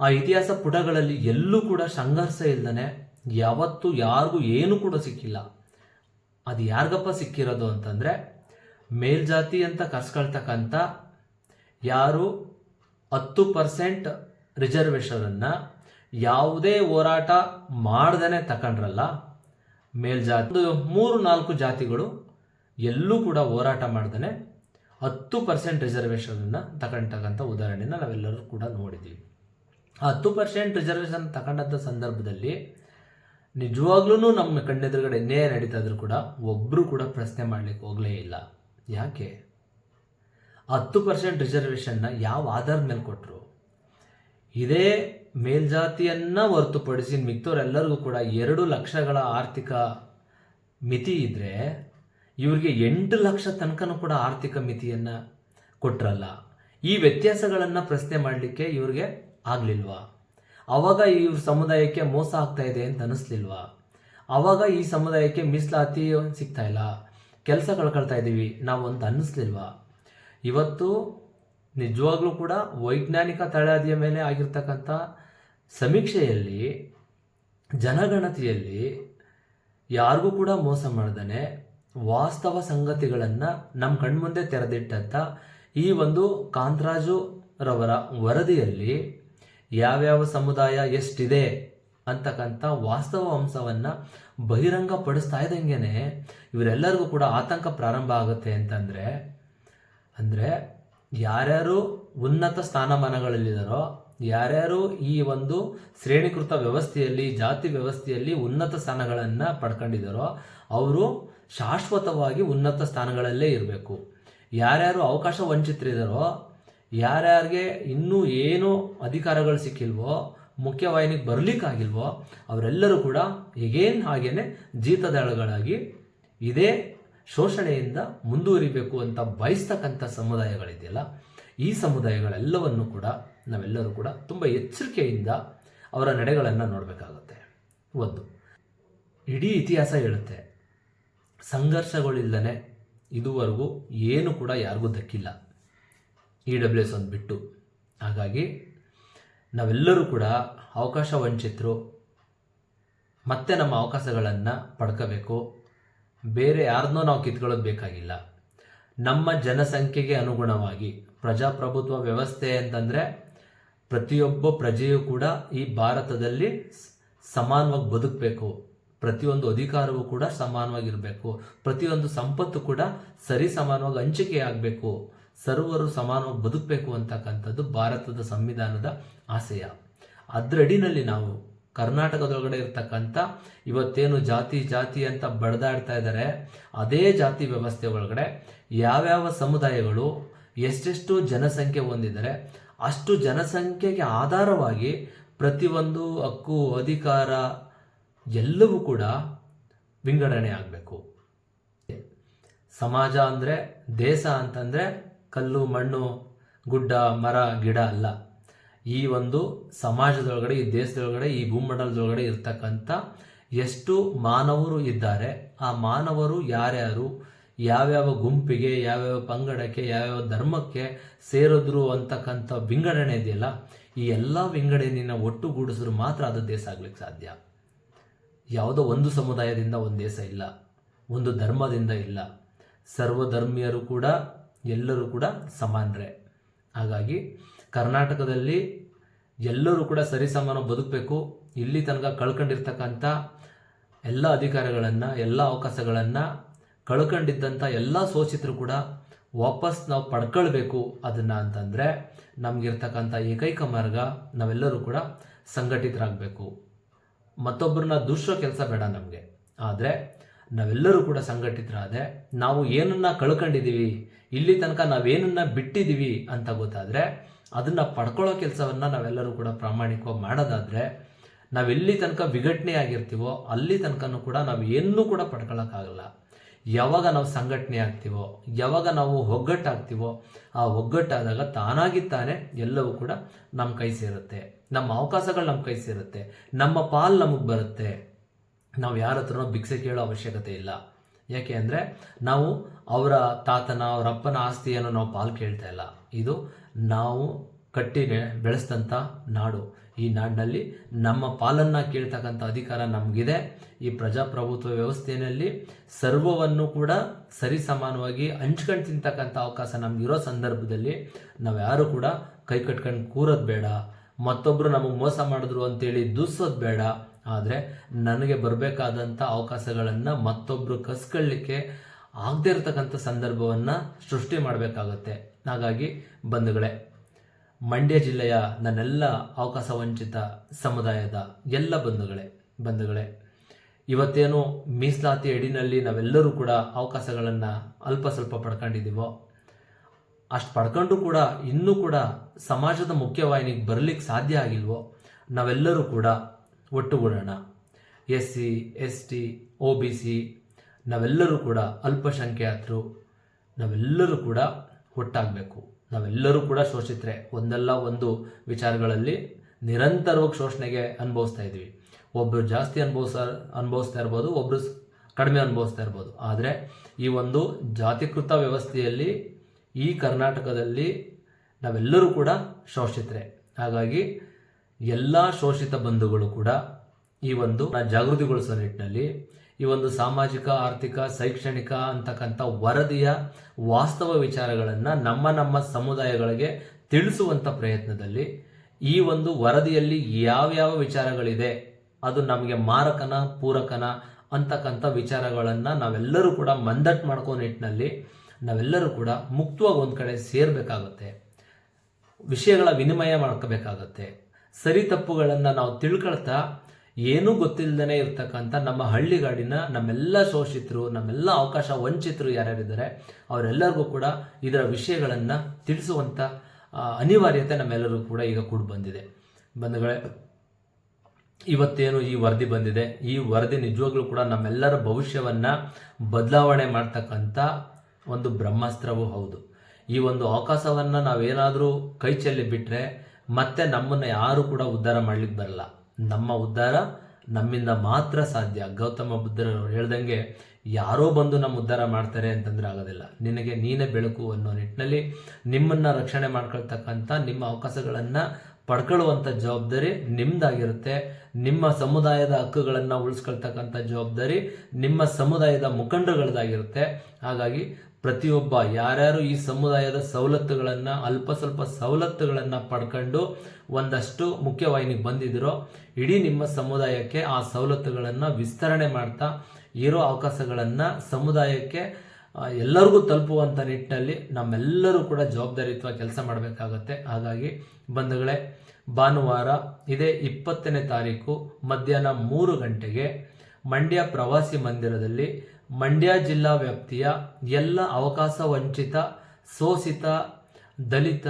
ಆ ಇತಿಹಾಸ ಪುಟಗಳಲ್ಲಿ ಎಲ್ಲೂ ಕೂಡ ಸಂಘರ್ಷ ಇಲ್ದನೆ ಯಾವತ್ತೂ ಯಾರಿಗೂ ಏನೂ ಕೂಡ ಸಿಕ್ಕಿಲ್ಲ. ಅದು ಯಾರಿಗಪ್ಪ ಸಿಕ್ಕಿರೋದು ಅಂತಂದರೆ ಮೇಲ್ಜಾತಿ ಅಂತ ಕರ್ಸ್ಕೊಳ್ತಕ್ಕಂಥ ಯಾರು ಹತ್ತು ಪರ್ಸೆಂಟ್ ರಿಸರ್ವೇಷನನ್ನು ಯಾವುದೇ ಹೋರಾಟ ಮಾಡ್ದೇ ತಗೊಂಡ್ರಲ್ಲ ಮೇಲ್ಜಾತಿ ಮೂರು ನಾಲ್ಕು ಜಾತಿಗಳು ಎಲ್ಲೂ ಕೂಡ ಹೋರಾಟ ಮಾಡ್ದೇ ಹತ್ತು ಪರ್ಸೆಂಟ್ ರಿಸರ್ವೇಷನನ್ನು ತಗೊಂಡಕ್ಕಂಥ ಉದಾಹರಣೆನ ನಾವೆಲ್ಲರೂ ಕೂಡ ನೋಡಿದ್ದೀವಿ ಆ ಹತ್ತು ಪರ್ಸೆಂಟ್ ರಿಸರ್ವೇಷನ್ ತಗೊಂಡಂಥ ಸಂದರ್ಭದಲ್ಲಿ ನಿಜವಾಗ್ಲೂ ನಮ್ಮ ಕಣ್ಣೆದುರುಗಡೆ ನ್ಯಾಯ ನಡೀತಾ ಇದ್ರು ಕೂಡ ಒಬ್ಬರು ಕೂಡ ಪ್ರಶ್ನೆ ಮಾಡ್ಲಿಕ್ಕೆ ಹೋಗಲೇ ಇಲ್ಲ. ಯಾಕೆ? ಹತ್ತು ಪರ್ಸೆಂಟ್ ರಿಸರ್ವೇಷನ್ನ ಯಾವ ಆಧಾರದ ಮೇಲೆ ಕೊಟ್ಟರು ಇದೇ ಮೇಲ್ಜಾತಿಯನ್ನ ಹೊರತುಪಡಿಸಿ ಮಿಕ್ತವರೆಲ್ಲರಿಗೂ ಕೂಡ ಎರಡು ಲಕ್ಷಗಳ ಆರ್ಥಿಕ ಮಿತಿ ಇದ್ರೆ ಇವರಿಗೆ ಎಂಟು ಲಕ್ಷ ತನಕನೂ ಕೂಡ ಆರ್ಥಿಕ ಮಿತಿಯನ್ನ ಕೊಟ್ಟರಲ್ಲ ಈ ವ್ಯತ್ಯಾಸಗಳನ್ನು ಪ್ರಶ್ನೆ ಮಾಡಲಿಕ್ಕೆ ಇವರಿಗೆ ಆಗ್ಲಿಲ್ವಾ? ಅವಾಗ ಈ ಸಮುದಾಯಕ್ಕೆ ಮೋಸ ಆಗ್ತಾ ಇದೆ ಅಂತ ಅನಿಸ್ಲಿಲ್ವಾ? ಅವಾಗ ಈ ಸಮುದಾಯಕ್ಕೆ ಮೀಸಲಾತಿ ಸಿಗ್ತಾ ಇಲ್ಲ. ಕೆಲಸ ಕಳ್ಕೊಳ್ತಾ ಇದ್ದೀವಿ ನಾವು ಅಂತ ಅನ್ನಿಸ್ಲಿಲ್ವಾ ಇವತ್ತು ನಿಜವಾಗ್ಲೂ ಕೂಡ ವೈಜ್ಞಾನಿಕ ತಳಹದಿಯ ಮೇಲೆ ಆಗಿರ್ತಕ್ಕಂಥ ಸಮೀಕ್ಷೆಯಲ್ಲಿ, ಜನಗಣತಿಯಲ್ಲಿ ಯಾರಿಗೂ ಕೂಡ ಮೋಸ ಮಾಡದೇ ವಾಸ್ತವ ಸಂಗತಿಗಳನ್ನು ನಮ್ಮ ಕಣ್ಮುಂದೆ ತೆರೆದಿಟ್ಟಂಥ ಈ ಒಂದು ಕಾಂತರಾಜು ರವರ ವರದಿಯಲ್ಲಿ ಯಾವ್ಯಾವ ಸಮುದಾಯ ಎಷ್ಟಿದೆ ಅಂತಕ್ಕಂಥ ವಾಸ್ತವ ಅಂಶವನ್ನು ಬಹಿರಂಗಪಡಿಸ್ತಾ ಇದ್ದಂಗೆನೆ ಇವರೆಲ್ಲರಿಗೂ ಕೂಡ ಆತಂಕ ಪ್ರಾರಂಭ ಆಗುತ್ತೆ ಅಂತಂದರೆ, ಅಂದರೆ ಯಾರ್ಯಾರು ಉನ್ನತ ಸ್ಥಾನಮಾನಗಳಲ್ಲಿದ್ದಾರೋ, ಯಾರ್ಯಾರು ಈ ಒಂದು ಶ್ರೇಣೀಕೃತ ವ್ಯವಸ್ಥೆಯಲ್ಲಿ, ಜಾತಿ ವ್ಯವಸ್ಥೆಯಲ್ಲಿ ಉನ್ನತ ಸ್ಥಾನಗಳನ್ನು ಪಡ್ಕೊಂಡಿದ್ದಾರೋ, ಅವರು ಶಾಶ್ವತವಾಗಿ ಉನ್ನತ ಸ್ಥಾನಗಳಲ್ಲೇ ಇರಬೇಕು. ಯಾರ್ಯಾರು ಅವಕಾಶ ವಂಚಿತರಿದ್ದಾರೋ ಯಾರ್ಯಾರಿಗೆ ಇನ್ನೂ ಏನು ಅಧಿಕಾರಗಳು ಸಿಕ್ಕಿಲ್ವೋ ಮುಖ್ಯವಾಹಿನಿಗೆ ಬರಲಿಕ್ಕಾಗಿಲ್ವೋ ಅವರೆಲ್ಲರೂ ಕೂಡ ಈಗೇನು ಹಾಗೇನೆ ಜೀತದಾಳುಗಳಾಗಿ ಇದೇ ಶೋಷಣೆಯಿಂದ ಮುಂದುವರಿಬೇಕು ಅಂತ ಬಯಸ್ತಕ್ಕಂಥ ಸಮುದಾಯಗಳಿದೆಯಲ್ಲ, ಈ ಸಮುದಾಯಗಳೆಲ್ಲವನ್ನು ಕೂಡ ನಾವೆಲ್ಲರೂ ಕೂಡ ತುಂಬ ಎಚ್ಚರಿಕೆಯಿಂದ ಅವರ ನಡೆಗಳನ್ನು ನೋಡಬೇಕಾಗುತ್ತೆ. ಒಂದು, ಇಡೀ ಇತಿಹಾಸ ಹೇಳುತ್ತೆ ಸಂಘರ್ಷಗಳಿಲ್ಲದೆ ಇದುವರೆಗೂ ಏನು ಕೂಡ ಯಾರಿಗೂ ದಕ್ಕಿಲ್ಲ. ಇ ಡಬ್ಲ್ಯೂ ಎಸ್ ಒಂದು ಬಿಟ್ಟು. ಹಾಗಾಗಿ ನಾವೆಲ್ಲರೂ ಕೂಡ ಅವಕಾಶ ವಂಚಿತರು. ಮತ್ತೆ ನಮ್ಮ ಅವಕಾಶಗಳನ್ನು ಪಡ್ಕೋಬೇಕು. ಬೇರೆ ಯಾರನ್ನೋ ನಾವು ಕಿತ್ಕೊಳ್ಳೋದು ಬೇಕಾಗಿಲ್ಲ. ನಮ್ಮ ಜನಸಂಖ್ಯೆಗೆ ಅನುಗುಣವಾಗಿ ಪ್ರಜಾಪ್ರಭುತ್ವ ವ್ಯವಸ್ಥೆ ಅಂತಂದರೆ ಪ್ರತಿಯೊಬ್ಬ ಪ್ರಜೆಯೂ ಕೂಡ ಈ ಭಾರತದಲ್ಲಿ ಸಮಾನವಾಗಿ ಬದುಕಬೇಕು. ಪ್ರತಿಯೊಂದು ಅಧಿಕಾರವೂ ಕೂಡ ಸಮಾನವಾಗಿರಬೇಕು. ಪ್ರತಿಯೊಂದು ಸಂಪತ್ತು ಕೂಡ ಸರಿ ಸಮಾನವಾಗಿ ಹಂಚಿಕೆ ಆಗಬೇಕು ಸರ್ವರು ಸಮಾನವಾಗಿ ಬದುಕಬೇಕು ಅಂತಕ್ಕಂಥದ್ದು ಭಾರತದ ಸಂವಿಧಾನದ ಆಶಯ ಅದರಡಿನಲ್ಲಿ ನಾವು ಕರ್ನಾಟಕದೊಳಗಡೆ ಇರ್ತಕ್ಕಂಥ ಇವತ್ತೇನು ಜಾತಿ ಜಾತಿ ಅಂತ ಬಡ್ದಾಡ್ತಾ ಇದ್ದಾರೆ, ಅದೇ ಜಾತಿ ವ್ಯವಸ್ಥೆ ಒಳಗಡೆ ಯಾವ್ಯಾವ ಸಮುದಾಯಗಳು ಎಷ್ಟೆಷ್ಟು ಜನಸಂಖ್ಯೆ ಹೊಂದಿದ್ದಾರೆ, ಅಷ್ಟು ಜನಸಂಖ್ಯೆಗೆ ಆಧಾರವಾಗಿ ಪ್ರತಿಯೊಂದು ಹಕ್ಕು, ಅಧಿಕಾರ ಎಲ್ಲವೂ ಕೂಡ ವಿಂಗಡಣೆ ಆಗಬೇಕು. ಸಮಾಜ ಅಂದರೆ ದೇಶ ಅಂತಂದರೆ ಕಲ್ಲು, ಮಣ್ಣು, ಗುಡ್ಡ, ಮರ, ಗಿಡ ಅಲ್ಲ. ಈ ಒಂದು ಸಮಾಜದೊಳಗಡೆ, ಈ ದೇಶದೊಳಗಡೆ, ಈ ಭೂಮಂಡಲದೊಳಗಡೆ ಇರ್ತಕ್ಕಂಥ ಎಷ್ಟು ಮಾನವರು ಇದ್ದಾರೆ, ಆ ಮಾನವರು ಯಾರ್ಯಾರು, ಯಾವ್ಯಾವ ಗುಂಪಿಗೆ, ಯಾವ್ಯಾವ ಪಂಗಡಕ್ಕೆ, ಯಾವ್ಯಾವ ಧರ್ಮಕ್ಕೆ ಸೇರಿದ್ರು ಅಂತಕ್ಕಂಥ ವಿಂಗಡಣೆ ಇದೆಯಲ್ಲ, ಈ ಎಲ್ಲ ವಿಂಗಡಣೆಯನ್ನು ಒಟ್ಟುಗೂಡಿಸಿದ್ರು ಮಾತ್ರ ಅದು ದೇಶ ಆಗ್ಲಿಕ್ಕೆ ಸಾಧ್ಯ. ಯಾವುದೋ ಒಂದು ಸಮುದಾಯದಿಂದ ಒಂದು ದೇಶ ಇಲ್ಲ, ಒಂದು ಧರ್ಮದಿಂದ ಇಲ್ಲ. ಸರ್ವಧರ್ಮೀಯರು ಕೂಡ ಎಲ್ಲರೂ ಕೂಡ ಸಮಾನರೇ. ಹಾಗಾಗಿ ಕರ್ನಾಟಕದಲ್ಲಿ ಎಲ್ಲರೂ ಕೂಡ ಸರಿಸಮಾನ ಬದುಕಬೇಕು. ಇಲ್ಲಿ ತನಕ ಕಳ್ಕೊಂಡಿರ್ತಕ್ಕಂಥ ಎಲ್ಲ ಅಧಿಕಾರಗಳನ್ನು, ಎಲ್ಲ ಅವಕಾಶಗಳನ್ನು ಕಳ್ಕೊಂಡಿದ್ದಂಥ ಎಲ್ಲ ಶೋಷಿತರು ಕೂಡ ವಾಪಸ್ ನಾವು ಪಡ್ಕೊಳ್ಬೇಕು ಅದನ್ನು ಅಂತಂದರೆ ನಮಗಿರ್ತಕ್ಕಂಥ ಏಕೈಕ ಮಾರ್ಗ ನಾವೆಲ್ಲರೂ ಕೂಡ ಸಂಘಟಿತರಾಗಬೇಕು. ಮತ್ತೊಬ್ಬರನ್ನ ದುಷ್ಟ ಕೆಲಸ ಬೇಡ ನಮಗೆ. ಆದರೆ ನಾವೆಲ್ಲರೂ ಕೂಡ ಸಂಘಟಿತರಾದೆ ನಾವು ಏನನ್ನ ಕಳ್ಕೊಂಡಿದ್ದೀವಿ ಇಲ್ಲಿ ತನಕ ನಾವೇನನ್ನ ಬಿಟ್ಟಿದ್ದೀವಿ ಅಂತ ಗೊತ್ತಾದರೆ ಅದನ್ನು ಪಡ್ಕೊಳ್ಳೋ ಕೆಲಸವನ್ನು ನಾವೆಲ್ಲರೂ ಕೂಡ ಪ್ರಾಮಾಣಿಕವಾಗಿ ಮಾಡೋದಾದರೆ ನಾವೆಲ್ಲಿ ತನಕ ವಿಘಟನೆ ಆಗಿರ್ತೀವೋ ಅಲ್ಲಿ ತನಕನೂ ಕೂಡ ನಾವು ಏನೂ ಕೂಡ ಪಡ್ಕೊಳ್ಳೋಕ್ಕಾಗಲ್ಲ ಯಾವಾಗ ನಾವು ಸಂಘಟನೆ ಆಗ್ತೀವೋ, ಯಾವಾಗ ನಾವು ಒಗ್ಗಟ್ಟಾಗ್ತೀವೋ, ಆ ಒಗ್ಗಟ್ಟಾದಾಗ ತಾನಾಗಿ ತಾನೇ ಎಲ್ಲವೂ ಕೂಡ ನಮ್ಮ ಕೈ ಸೇರುತ್ತೆ. ನಮ್ಮ ಅವಕಾಶಗಳು ನಮ್ಮ ಕೈ ಸೇರುತ್ತೆ. ನಮ್ಮ ಪಾಲ್ ನಮಗೆ ಬರುತ್ತೆ. ನಾವು ಯಾರ ಹತ್ರನೂ ಭಿಕ್ಷೆ ಕೇಳೋ ಅವಶ್ಯಕತೆ ಇಲ್ಲ. ಯಾಕೆ ಅಂದರೆ ನಾವು ಅವರ ತಾತನ, ಅವರ ಅಪ್ಪನ ಆಸ್ತಿಯನ್ನು ನಾವು ಪಾಲು ಕೇಳ್ತಾ ಇಲ್ಲ. ಇದು ನಾವು ಕಟ್ಟಿ ಬೆಳೆಸಿದಂಥ ನಾಡು. ಈ ನಾಡಿನಲ್ಲಿ ನಮ್ಮ ಪಾಲನ್ನು ಕೇಳ್ತಕ್ಕಂಥ ಅಧಿಕಾರ ನಮಗಿದೆ. ಈ ಪ್ರಜಾಪ್ರಭುತ್ವ ವ್ಯವಸ್ಥೆಯಲ್ಲಿ ಸರ್ವವನ್ನು ಕೂಡ ಸರಿ ಸಮಾನವಾಗಿ ಹಂಚ್ಕೊಂಡು ತಿಂತಕ್ಕಂಥ ಅವಕಾಶ ನಮಗಿರೋ ಸಂದರ್ಭದಲ್ಲಿ ನಾವು ಯಾರು ಕೂಡ ಕೈ ಕಟ್ಕೊಂಡು ಕೂರೋದು ಬೇಡ. ಮತ್ತೊಬ್ಬರು ನಮಗೆ ಮೋಸ ಮಾಡಿದ್ರು ಅಂತೇಳಿ ದೂಸೋದು ಬೇಡ. ಆದರೆ ನನಗೆ ಬರಬೇಕಾದಂಥ ಅವಕಾಶಗಳನ್ನು ಮತ್ತೊಬ್ಬರು ಕಸ್ಕೊಳ್ಳಿಕ್ಕೆ ಆಗದೇ ಇರತಕ್ಕಂಥ ಸಂದರ್ಭವನ್ನು ಸೃಷ್ಟಿ ಮಾಡಬೇಕಾಗತ್ತೆ. ಹಾಗಾಗಿ ಬಂಧುಗಳೇ, ಮಂಡ್ಯ ಜಿಲ್ಲೆಯ ನನ್ನೆಲ್ಲ ಅವಕಾಶ ವಂಚಿತ ಸಮುದಾಯದ ಎಲ್ಲ ಬಂಧುಗಳೇ ಬಂಧುಗಳೇ, ಇವತ್ತೇನು ಮೀಸಲಾತಿ ಅಡಿನಲ್ಲಿ ನಾವೆಲ್ಲರೂ ಕೂಡ ಅವಕಾಶಗಳನ್ನು ಅಲ್ಪ ಸ್ವಲ್ಪ ಪಡ್ಕೊಂಡಿದ್ದೀವೋ, ಅಷ್ಟು ಪಡ್ಕೊಂಡು ಕೂಡ ಇನ್ನೂ ಕೂಡ ಸಮಾಜದ ಮುಖ್ಯವಾಹಿನಿಗೆ ಬರಲಿಕ್ಕೆ ಸಾಧ್ಯ ಆಗಿಲ್ವೋ, ನಾವೆಲ್ಲರೂ ಕೂಡ ಒಟ್ಟುಗೂಡೋಣ. S C S T O B C, ನಾವೆಲ್ಲರೂ ಕೂಡ ಅಲ್ಪಸಂಖ್ಯಾತರು. ನಾವೆಲ್ಲರೂ ಕೂಡ ಒಟ್ಟಾಗಬೇಕು. ನಾವೆಲ್ಲರೂ ಕೂಡ ಶೋಷಿತರೆ. ಒಂದಲ್ಲ ಒಂದು ವಿಚಾರಗಳಲ್ಲಿ ನಿರಂತರವಾಗಿ ಶೋಷಣೆಗೆ ಅನುಭವಿಸ್ತಾ ಇದ್ವಿ ಒಬ್ಬರು ಜಾಸ್ತಿ ಅನುಭವಿಸ ಅನುಭವಿಸ್ತಾ ಇರ್ಬೋದು ಒಬ್ಬರು ಕಡಿಮೆ ಅನುಭವಿಸ್ತಾ ಇರ್ಬೋದು. ಆದರೆ ಈ ಒಂದು ಜಾತಿಕೃತ ವ್ಯವಸ್ಥೆಯಲ್ಲಿ, ಈ ಕರ್ನಾಟಕದಲ್ಲಿ ನಾವೆಲ್ಲರೂ ಕೂಡ ಶೋಷಿತರೆ. ಹಾಗಾಗಿ ಎಲ್ಲ ಶೋಷಿತ ಬಂಧುಗಳು ಕೂಡ ಈ ಒಂದು ಜಾಗೃತಿಗೊಳಿಸುವ ನಿಟ್ಟಿನಲ್ಲಿ ಈ ಒಂದು ಸಾಮಾಜಿಕ, ಆರ್ಥಿಕ, ಶೈಕ್ಷಣಿಕ ಅಂತಕ್ಕಂಥ ವರದಿಯ ವಾಸ್ತವ ವಿಚಾರಗಳನ್ನು ನಮ್ಮ ನಮ್ಮ ಸಮುದಾಯಗಳಿಗೆ ತಿಳಿಸುವಂಥ ಪ್ರಯತ್ನದಲ್ಲಿ ಈ ಒಂದು ವರದಿಯಲ್ಲಿ ಯಾವ್ಯಾವ ವಿಚಾರಗಳಿದೆ, ಅದು ನಮಗೆ ಮಾರಕನ, ಪೂರಕನ ಅಂತಕ್ಕಂಥ ವಿಚಾರಗಳನ್ನು ನಾವೆಲ್ಲರೂ ಕೂಡ ಮಂದಟ್ ಮಾಡ್ಕೋ ನಿಟ್ಟಿನಲ್ಲಿ ನಾವೆಲ್ಲರೂ ಕೂಡ ಮುಕ್ತವಾಗಿ ಒಂದು ಕಡೆ ಸೇರಬೇಕಾಗುತ್ತೆ, ವಿಷಯಗಳ ವಿನಿಮಯ ಮಾಡ್ಕೋಬೇಕಾಗತ್ತೆ. ಸರಿ ತಪ್ಪುಗಳನ್ನು ನಾವು ತಿಳ್ಕೊಳ್ತಾ ಏನೂ ಗೊತ್ತಿಲ್ಲದೇ ಇರ್ತಕ್ಕಂಥ ನಮ್ಮ ಹಳ್ಳಿಗಾಡಿನ ನಮ್ಮೆಲ್ಲ ಶೋಷಿತರು, ನಮ್ಮೆಲ್ಲ ಅವಕಾಶ ವಂಚಿತರು ಯಾರ್ಯಾರಿದ್ದಾರೆ, ಅವರೆಲ್ಲರಿಗೂ ಕೂಡ ಇದರ ವಿಷಯಗಳನ್ನು ತಿಳಿಸುವಂಥ ಅನಿವಾರ್ಯತೆ ನಮ್ಮೆಲ್ಲರಿಗೂ ಕೂಡ ಈಗ ಕೂಡ ಬಂದಿದೆ. ಬಂಧುಗಳೇ, ಇವತ್ತೇನು ಈ ವರದಿ ಬಂದಿದೆ? ಈ ವರದಿ ನಿಜವಾಗ್ಲೂ ಕೂಡ ನಮ್ಮೆಲ್ಲರ ಭವಿಷ್ಯವನ್ನ ಬದಲಾವಣೆ ಮಾಡ್ತಕ್ಕಂಥ ಒಂದು ಬ್ರಹ್ಮಾಸ್ತ್ರವೂ ಹೌದು. ಈ ಒಂದು ಅವಕಾಶವನ್ನ ನಾವೇನಾದರೂ ಕೈ ಚೆಲ್ಲಿ ಬಿಟ್ರೆ ಮತ್ತೆ ನಮ್ಮನ್ನು ಯಾರು ಕೂಡ ಉದ್ಧಾರ ಮಾಡ್ಲಿಕ್ಕೆ ಬರಲ್ಲ. ನಮ್ಮ ಉದ್ಧಾರ ನಮ್ಮಿಂದ ಮಾತ್ರ ಸಾಧ್ಯ. ಗೌತಮ ಬುದ್ಧರು ಹೇಳ್ದಂಗೆ ಯಾರೋ ಬಂದು ನಮ್ಮ ಉದ್ಧಾರ ಮಾಡ್ತಾರೆ ಅಂತಂದ್ರೆ ಆಗೋದಿಲ್ಲ. ನಿನಗೆ ನೀನೇ ಬೆಳಕು ಅನ್ನೋ ನಿಟ್ಟಿನಲ್ಲಿ ನಿಮ್ಮನ್ನ ರಕ್ಷಣೆ ಮಾಡ್ಕೊಳ್ತಕ್ಕಂಥ ನಿಮ್ಮ ಅವಕಾಶಗಳನ್ನ ಪಡ್ಕೊಳ್ಳುವಂಥ ಜವಾಬ್ದಾರಿ ನಿಮ್ಮದಾಗಿರುತ್ತೆ ನಿಮ್ಮ ಸಮುದಾಯದ ಹಕ್ಕುಗಳನ್ನು ಉಳಿಸ್ಕೊಳ್ತಕ್ಕಂಥ ಜವಾಬ್ದಾರಿ ನಿಮ್ಮ ಸಮುದಾಯದ ಮುಖಂಡಗಳದಾಗಿರುತ್ತೆ. ಹಾಗಾಗಿ ಪ್ರತಿಯೊಬ್ಬ ಯಾರ್ಯಾರು ಈ ಸಮುದಾಯದ ಸವಲತ್ತುಗಳನ್ನು ಅಲ್ಪ ಸ್ವಲ್ಪ ಸವಲತ್ತುಗಳನ್ನು ಪಡ್ಕೊಂಡು ಒಂದಷ್ಟು ಮುಖ್ಯವಾಹಿನಿಗೆ ಬಂದಿದ್ದೀರೋ ಇಡೀ ನಿಮ್ಮ ಸಮುದಾಯಕ್ಕೆ ಆ ಸವಲತ್ತುಗಳನ್ನು ವಿಸ್ತರಣೆ ಮಾಡ್ತಾ ಇರೋ ಅವಕಾಶಗಳನ್ನು ಸಮುದಾಯಕ್ಕೆ ಎಲ್ಲರಿಗೂ ತಲುಪುವಂಥ ನಿಟ್ಟಿನಲ್ಲಿ ನಮ್ಮೆಲ್ಲರೂ ಕೂಡ ಜವಾಬ್ದಾರಿತ್ವ ಕೆಲಸ ಮಾಡಬೇಕಾಗತ್ತೆ. ಹಾಗಾಗಿ ಬಂಧುಗಳೇ, ಭಾನುವಾರ ಇದೇ ಇಪ್ಪತ್ತನೇ ತಾರೀಕು ಮಧ್ಯಾಹ್ನ ಮೂರು ಗಂಟೆಗೆ ಮಂಡ್ಯ ಪ್ರವಾಸಿ ಮಂದಿರದಲ್ಲಿ ಮಂಡ್ಯ ಜಿಲ್ಲಾ ವ್ಯಾಪ್ತಿಯ ಎಲ್ಲ ಅವಕಾಶ ವಂಚಿತ, ಶೋಷಿತ, ದಲಿತ,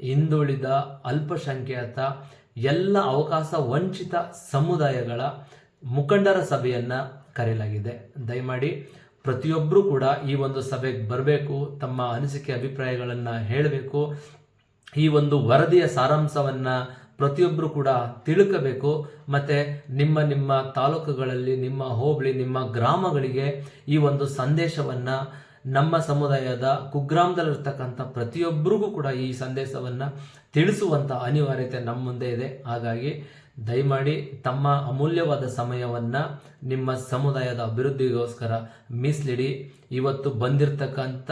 ಹಿಂದುಳಿದ, ಅಲ್ಪಸಂಖ್ಯಾತ ಎಲ್ಲ ಅವಕಾಶ ವಂಚಿತ ಸಮುದಾಯಗಳ ಮುಖಂಡರ ಸಭೆಯನ್ನ ಕರೆಯಲಾಗಿದೆ. ದಯಮಾಡಿ ಪ್ರತಿಯೊಬ್ಬರೂ ಕೂಡ ಈ ಒಂದು ಸಭೆಗೆ ಬರಬೇಕು, ತಮ್ಮ ಅನಿಸಿಕೆ, ಅಭಿಪ್ರಾಯಗಳನ್ನು ಹೇಳಬೇಕು. ಈ ಒಂದು ವರದಿಯ ಸಾರಾಂಶವನ್ನ ಪ್ರತಿಯೊಬ್ಬರು ಕೂಡ ತಿಳ್ಕಬೇಕು. ಮತ್ತೆ ನಿಮ್ಮ ನಿಮ್ಮ ತಾಲೂಕುಗಳಲ್ಲಿ, ನಿಮ್ಮ ಹೋಬಳಿ, ನಿಮ್ಮ ಗ್ರಾಮಗಳಿಗೆ ಈ ಒಂದು ಸಂದೇಶವನ್ನ ನಮ್ಮ ಸಮುದಾಯದ ಕುಗ್ರಾಮದಲ್ಲಿರ್ತಕ್ಕಂಥ ಪ್ರತಿಯೊಬ್ಬರಿಗೂ ಕೂಡ ಈ ಸಂದೇಶವನ್ನ ತಿಳಿಸುವಂತ ಅನಿವಾರ್ಯತೆ ನಮ್ಮ ಮುಂದೆ ಇದೆ. ಹಾಗಾಗಿ ದಯಮಾಡಿ ತಮ್ಮ ಅಮೂಲ್ಯವಾದ ಸಮಯವನ್ನ ನಿಮ್ಮ ಸಮುದಾಯದ ಅಭಿವೃದ್ಧಿಗೋಸ್ಕರ ಮೀಸಲಿಡಿ. ಇವತ್ತು ಬಂದಿರತಕ್ಕಂಥ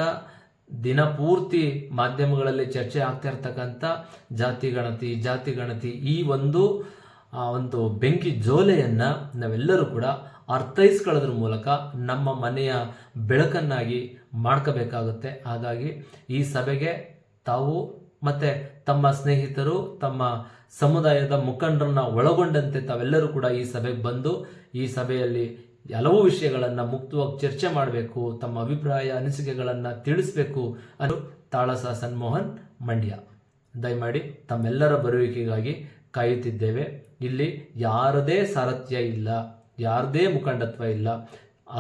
ದಿನಪೂರ್ತಿ ಮಾಧ್ಯಮಗಳಲ್ಲಿ ಚರ್ಚೆ ಆಗ್ತಾ ಇರ್ತಕ್ಕಂಥ ಜಾತಿ ಗಣತಿ ಜಾತಿ ಗಣತಿ ಈ ಒಂದು ಒಂದು ಬೆಂಕಿ ಜೋಲೆಯನ್ನು ನಾವೆಲ್ಲರೂ ಕೂಡ ಅರ್ಥೈಸ್ಕೊಳ್ಳೋದ್ರ ಮೂಲಕ ನಮ್ಮ ಮನೆಯ ಬೆಳಕನ್ನಾಗಿ ಮಾಡ್ಕೋಬೇಕಾಗುತ್ತೆ. ಹಾಗಾಗಿ ಈ ಸಭೆಗೆ ತಾವು ಮತ್ತೆ ತಮ್ಮ ಸ್ನೇಹಿತರು, ತಮ್ಮ ಸಮುದಾಯದ ಮುಖಂಡರನ್ನ ಒಳಗೊಂಡಂತೆ ತಾವೆಲ್ಲರೂ ಕೂಡ ಈ ಸಭೆಗೆ ಬಂದು ಈ ಸಭೆಯಲ್ಲಿ ಹಲವು ವಿಷಯಗಳನ್ನು ಮುಕ್ತವಾಗಿ ಚರ್ಚೆ ಮಾಡಬೇಕು, ತಮ್ಮ ಅಭಿಪ್ರಾಯ, ಅನಿಸಿಕೆಗಳನ್ನು ತಿಳಿಸಬೇಕು ಅನ್ನೋ ತಾಳಸ ಸನ್ಮೋಹನ್ ಮಂಡ್ಯ. ದಯಮಾಡಿ ತಮ್ಮೆಲ್ಲರ ಬರುವಿಕೆಗಾಗಿ ಕಾಯುತ್ತಿದ್ದೇವೆ. ಇಲ್ಲಿ ಯಾರದೇ ಸಾರಥ್ಯ ಇಲ್ಲ, ಯಾರದೇ ಮುಖಂಡತ್ವ ಇಲ್ಲ.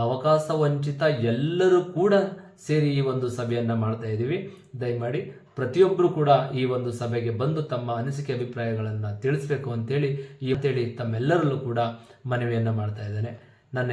ಅವಕಾಶ ವಂಚಿತ ಎಲ್ಲರೂ ಕೂಡ ಸೇರಿ ಈ ಒಂದು ಸಭೆಯನ್ನು ಮಾಡ್ತಾ ಇದ್ದೀವಿ. ದಯಮಾಡಿ ಪ್ರತಿಯೊಬ್ಬರು ಕೂಡ ಈ ಒಂದು ಸಭೆಗೆ ಬಂದು ತಮ್ಮ ಅನಿಸಿಕೆ, ಅಭಿಪ್ರಾಯಗಳನ್ನು ತಿಳಿಸ್ಬೇಕು ಅಂತೇಳಿ ಈ ಅಂತೇಳಿ ತಮ್ಮೆಲ್ಲರಲ್ಲೂ ಕೂಡ ಮನವಿಯನ್ನು ಮಾಡ್ತಾ ಇದ್ದೇನೆ. ನನ್ನ ಹೆಸರು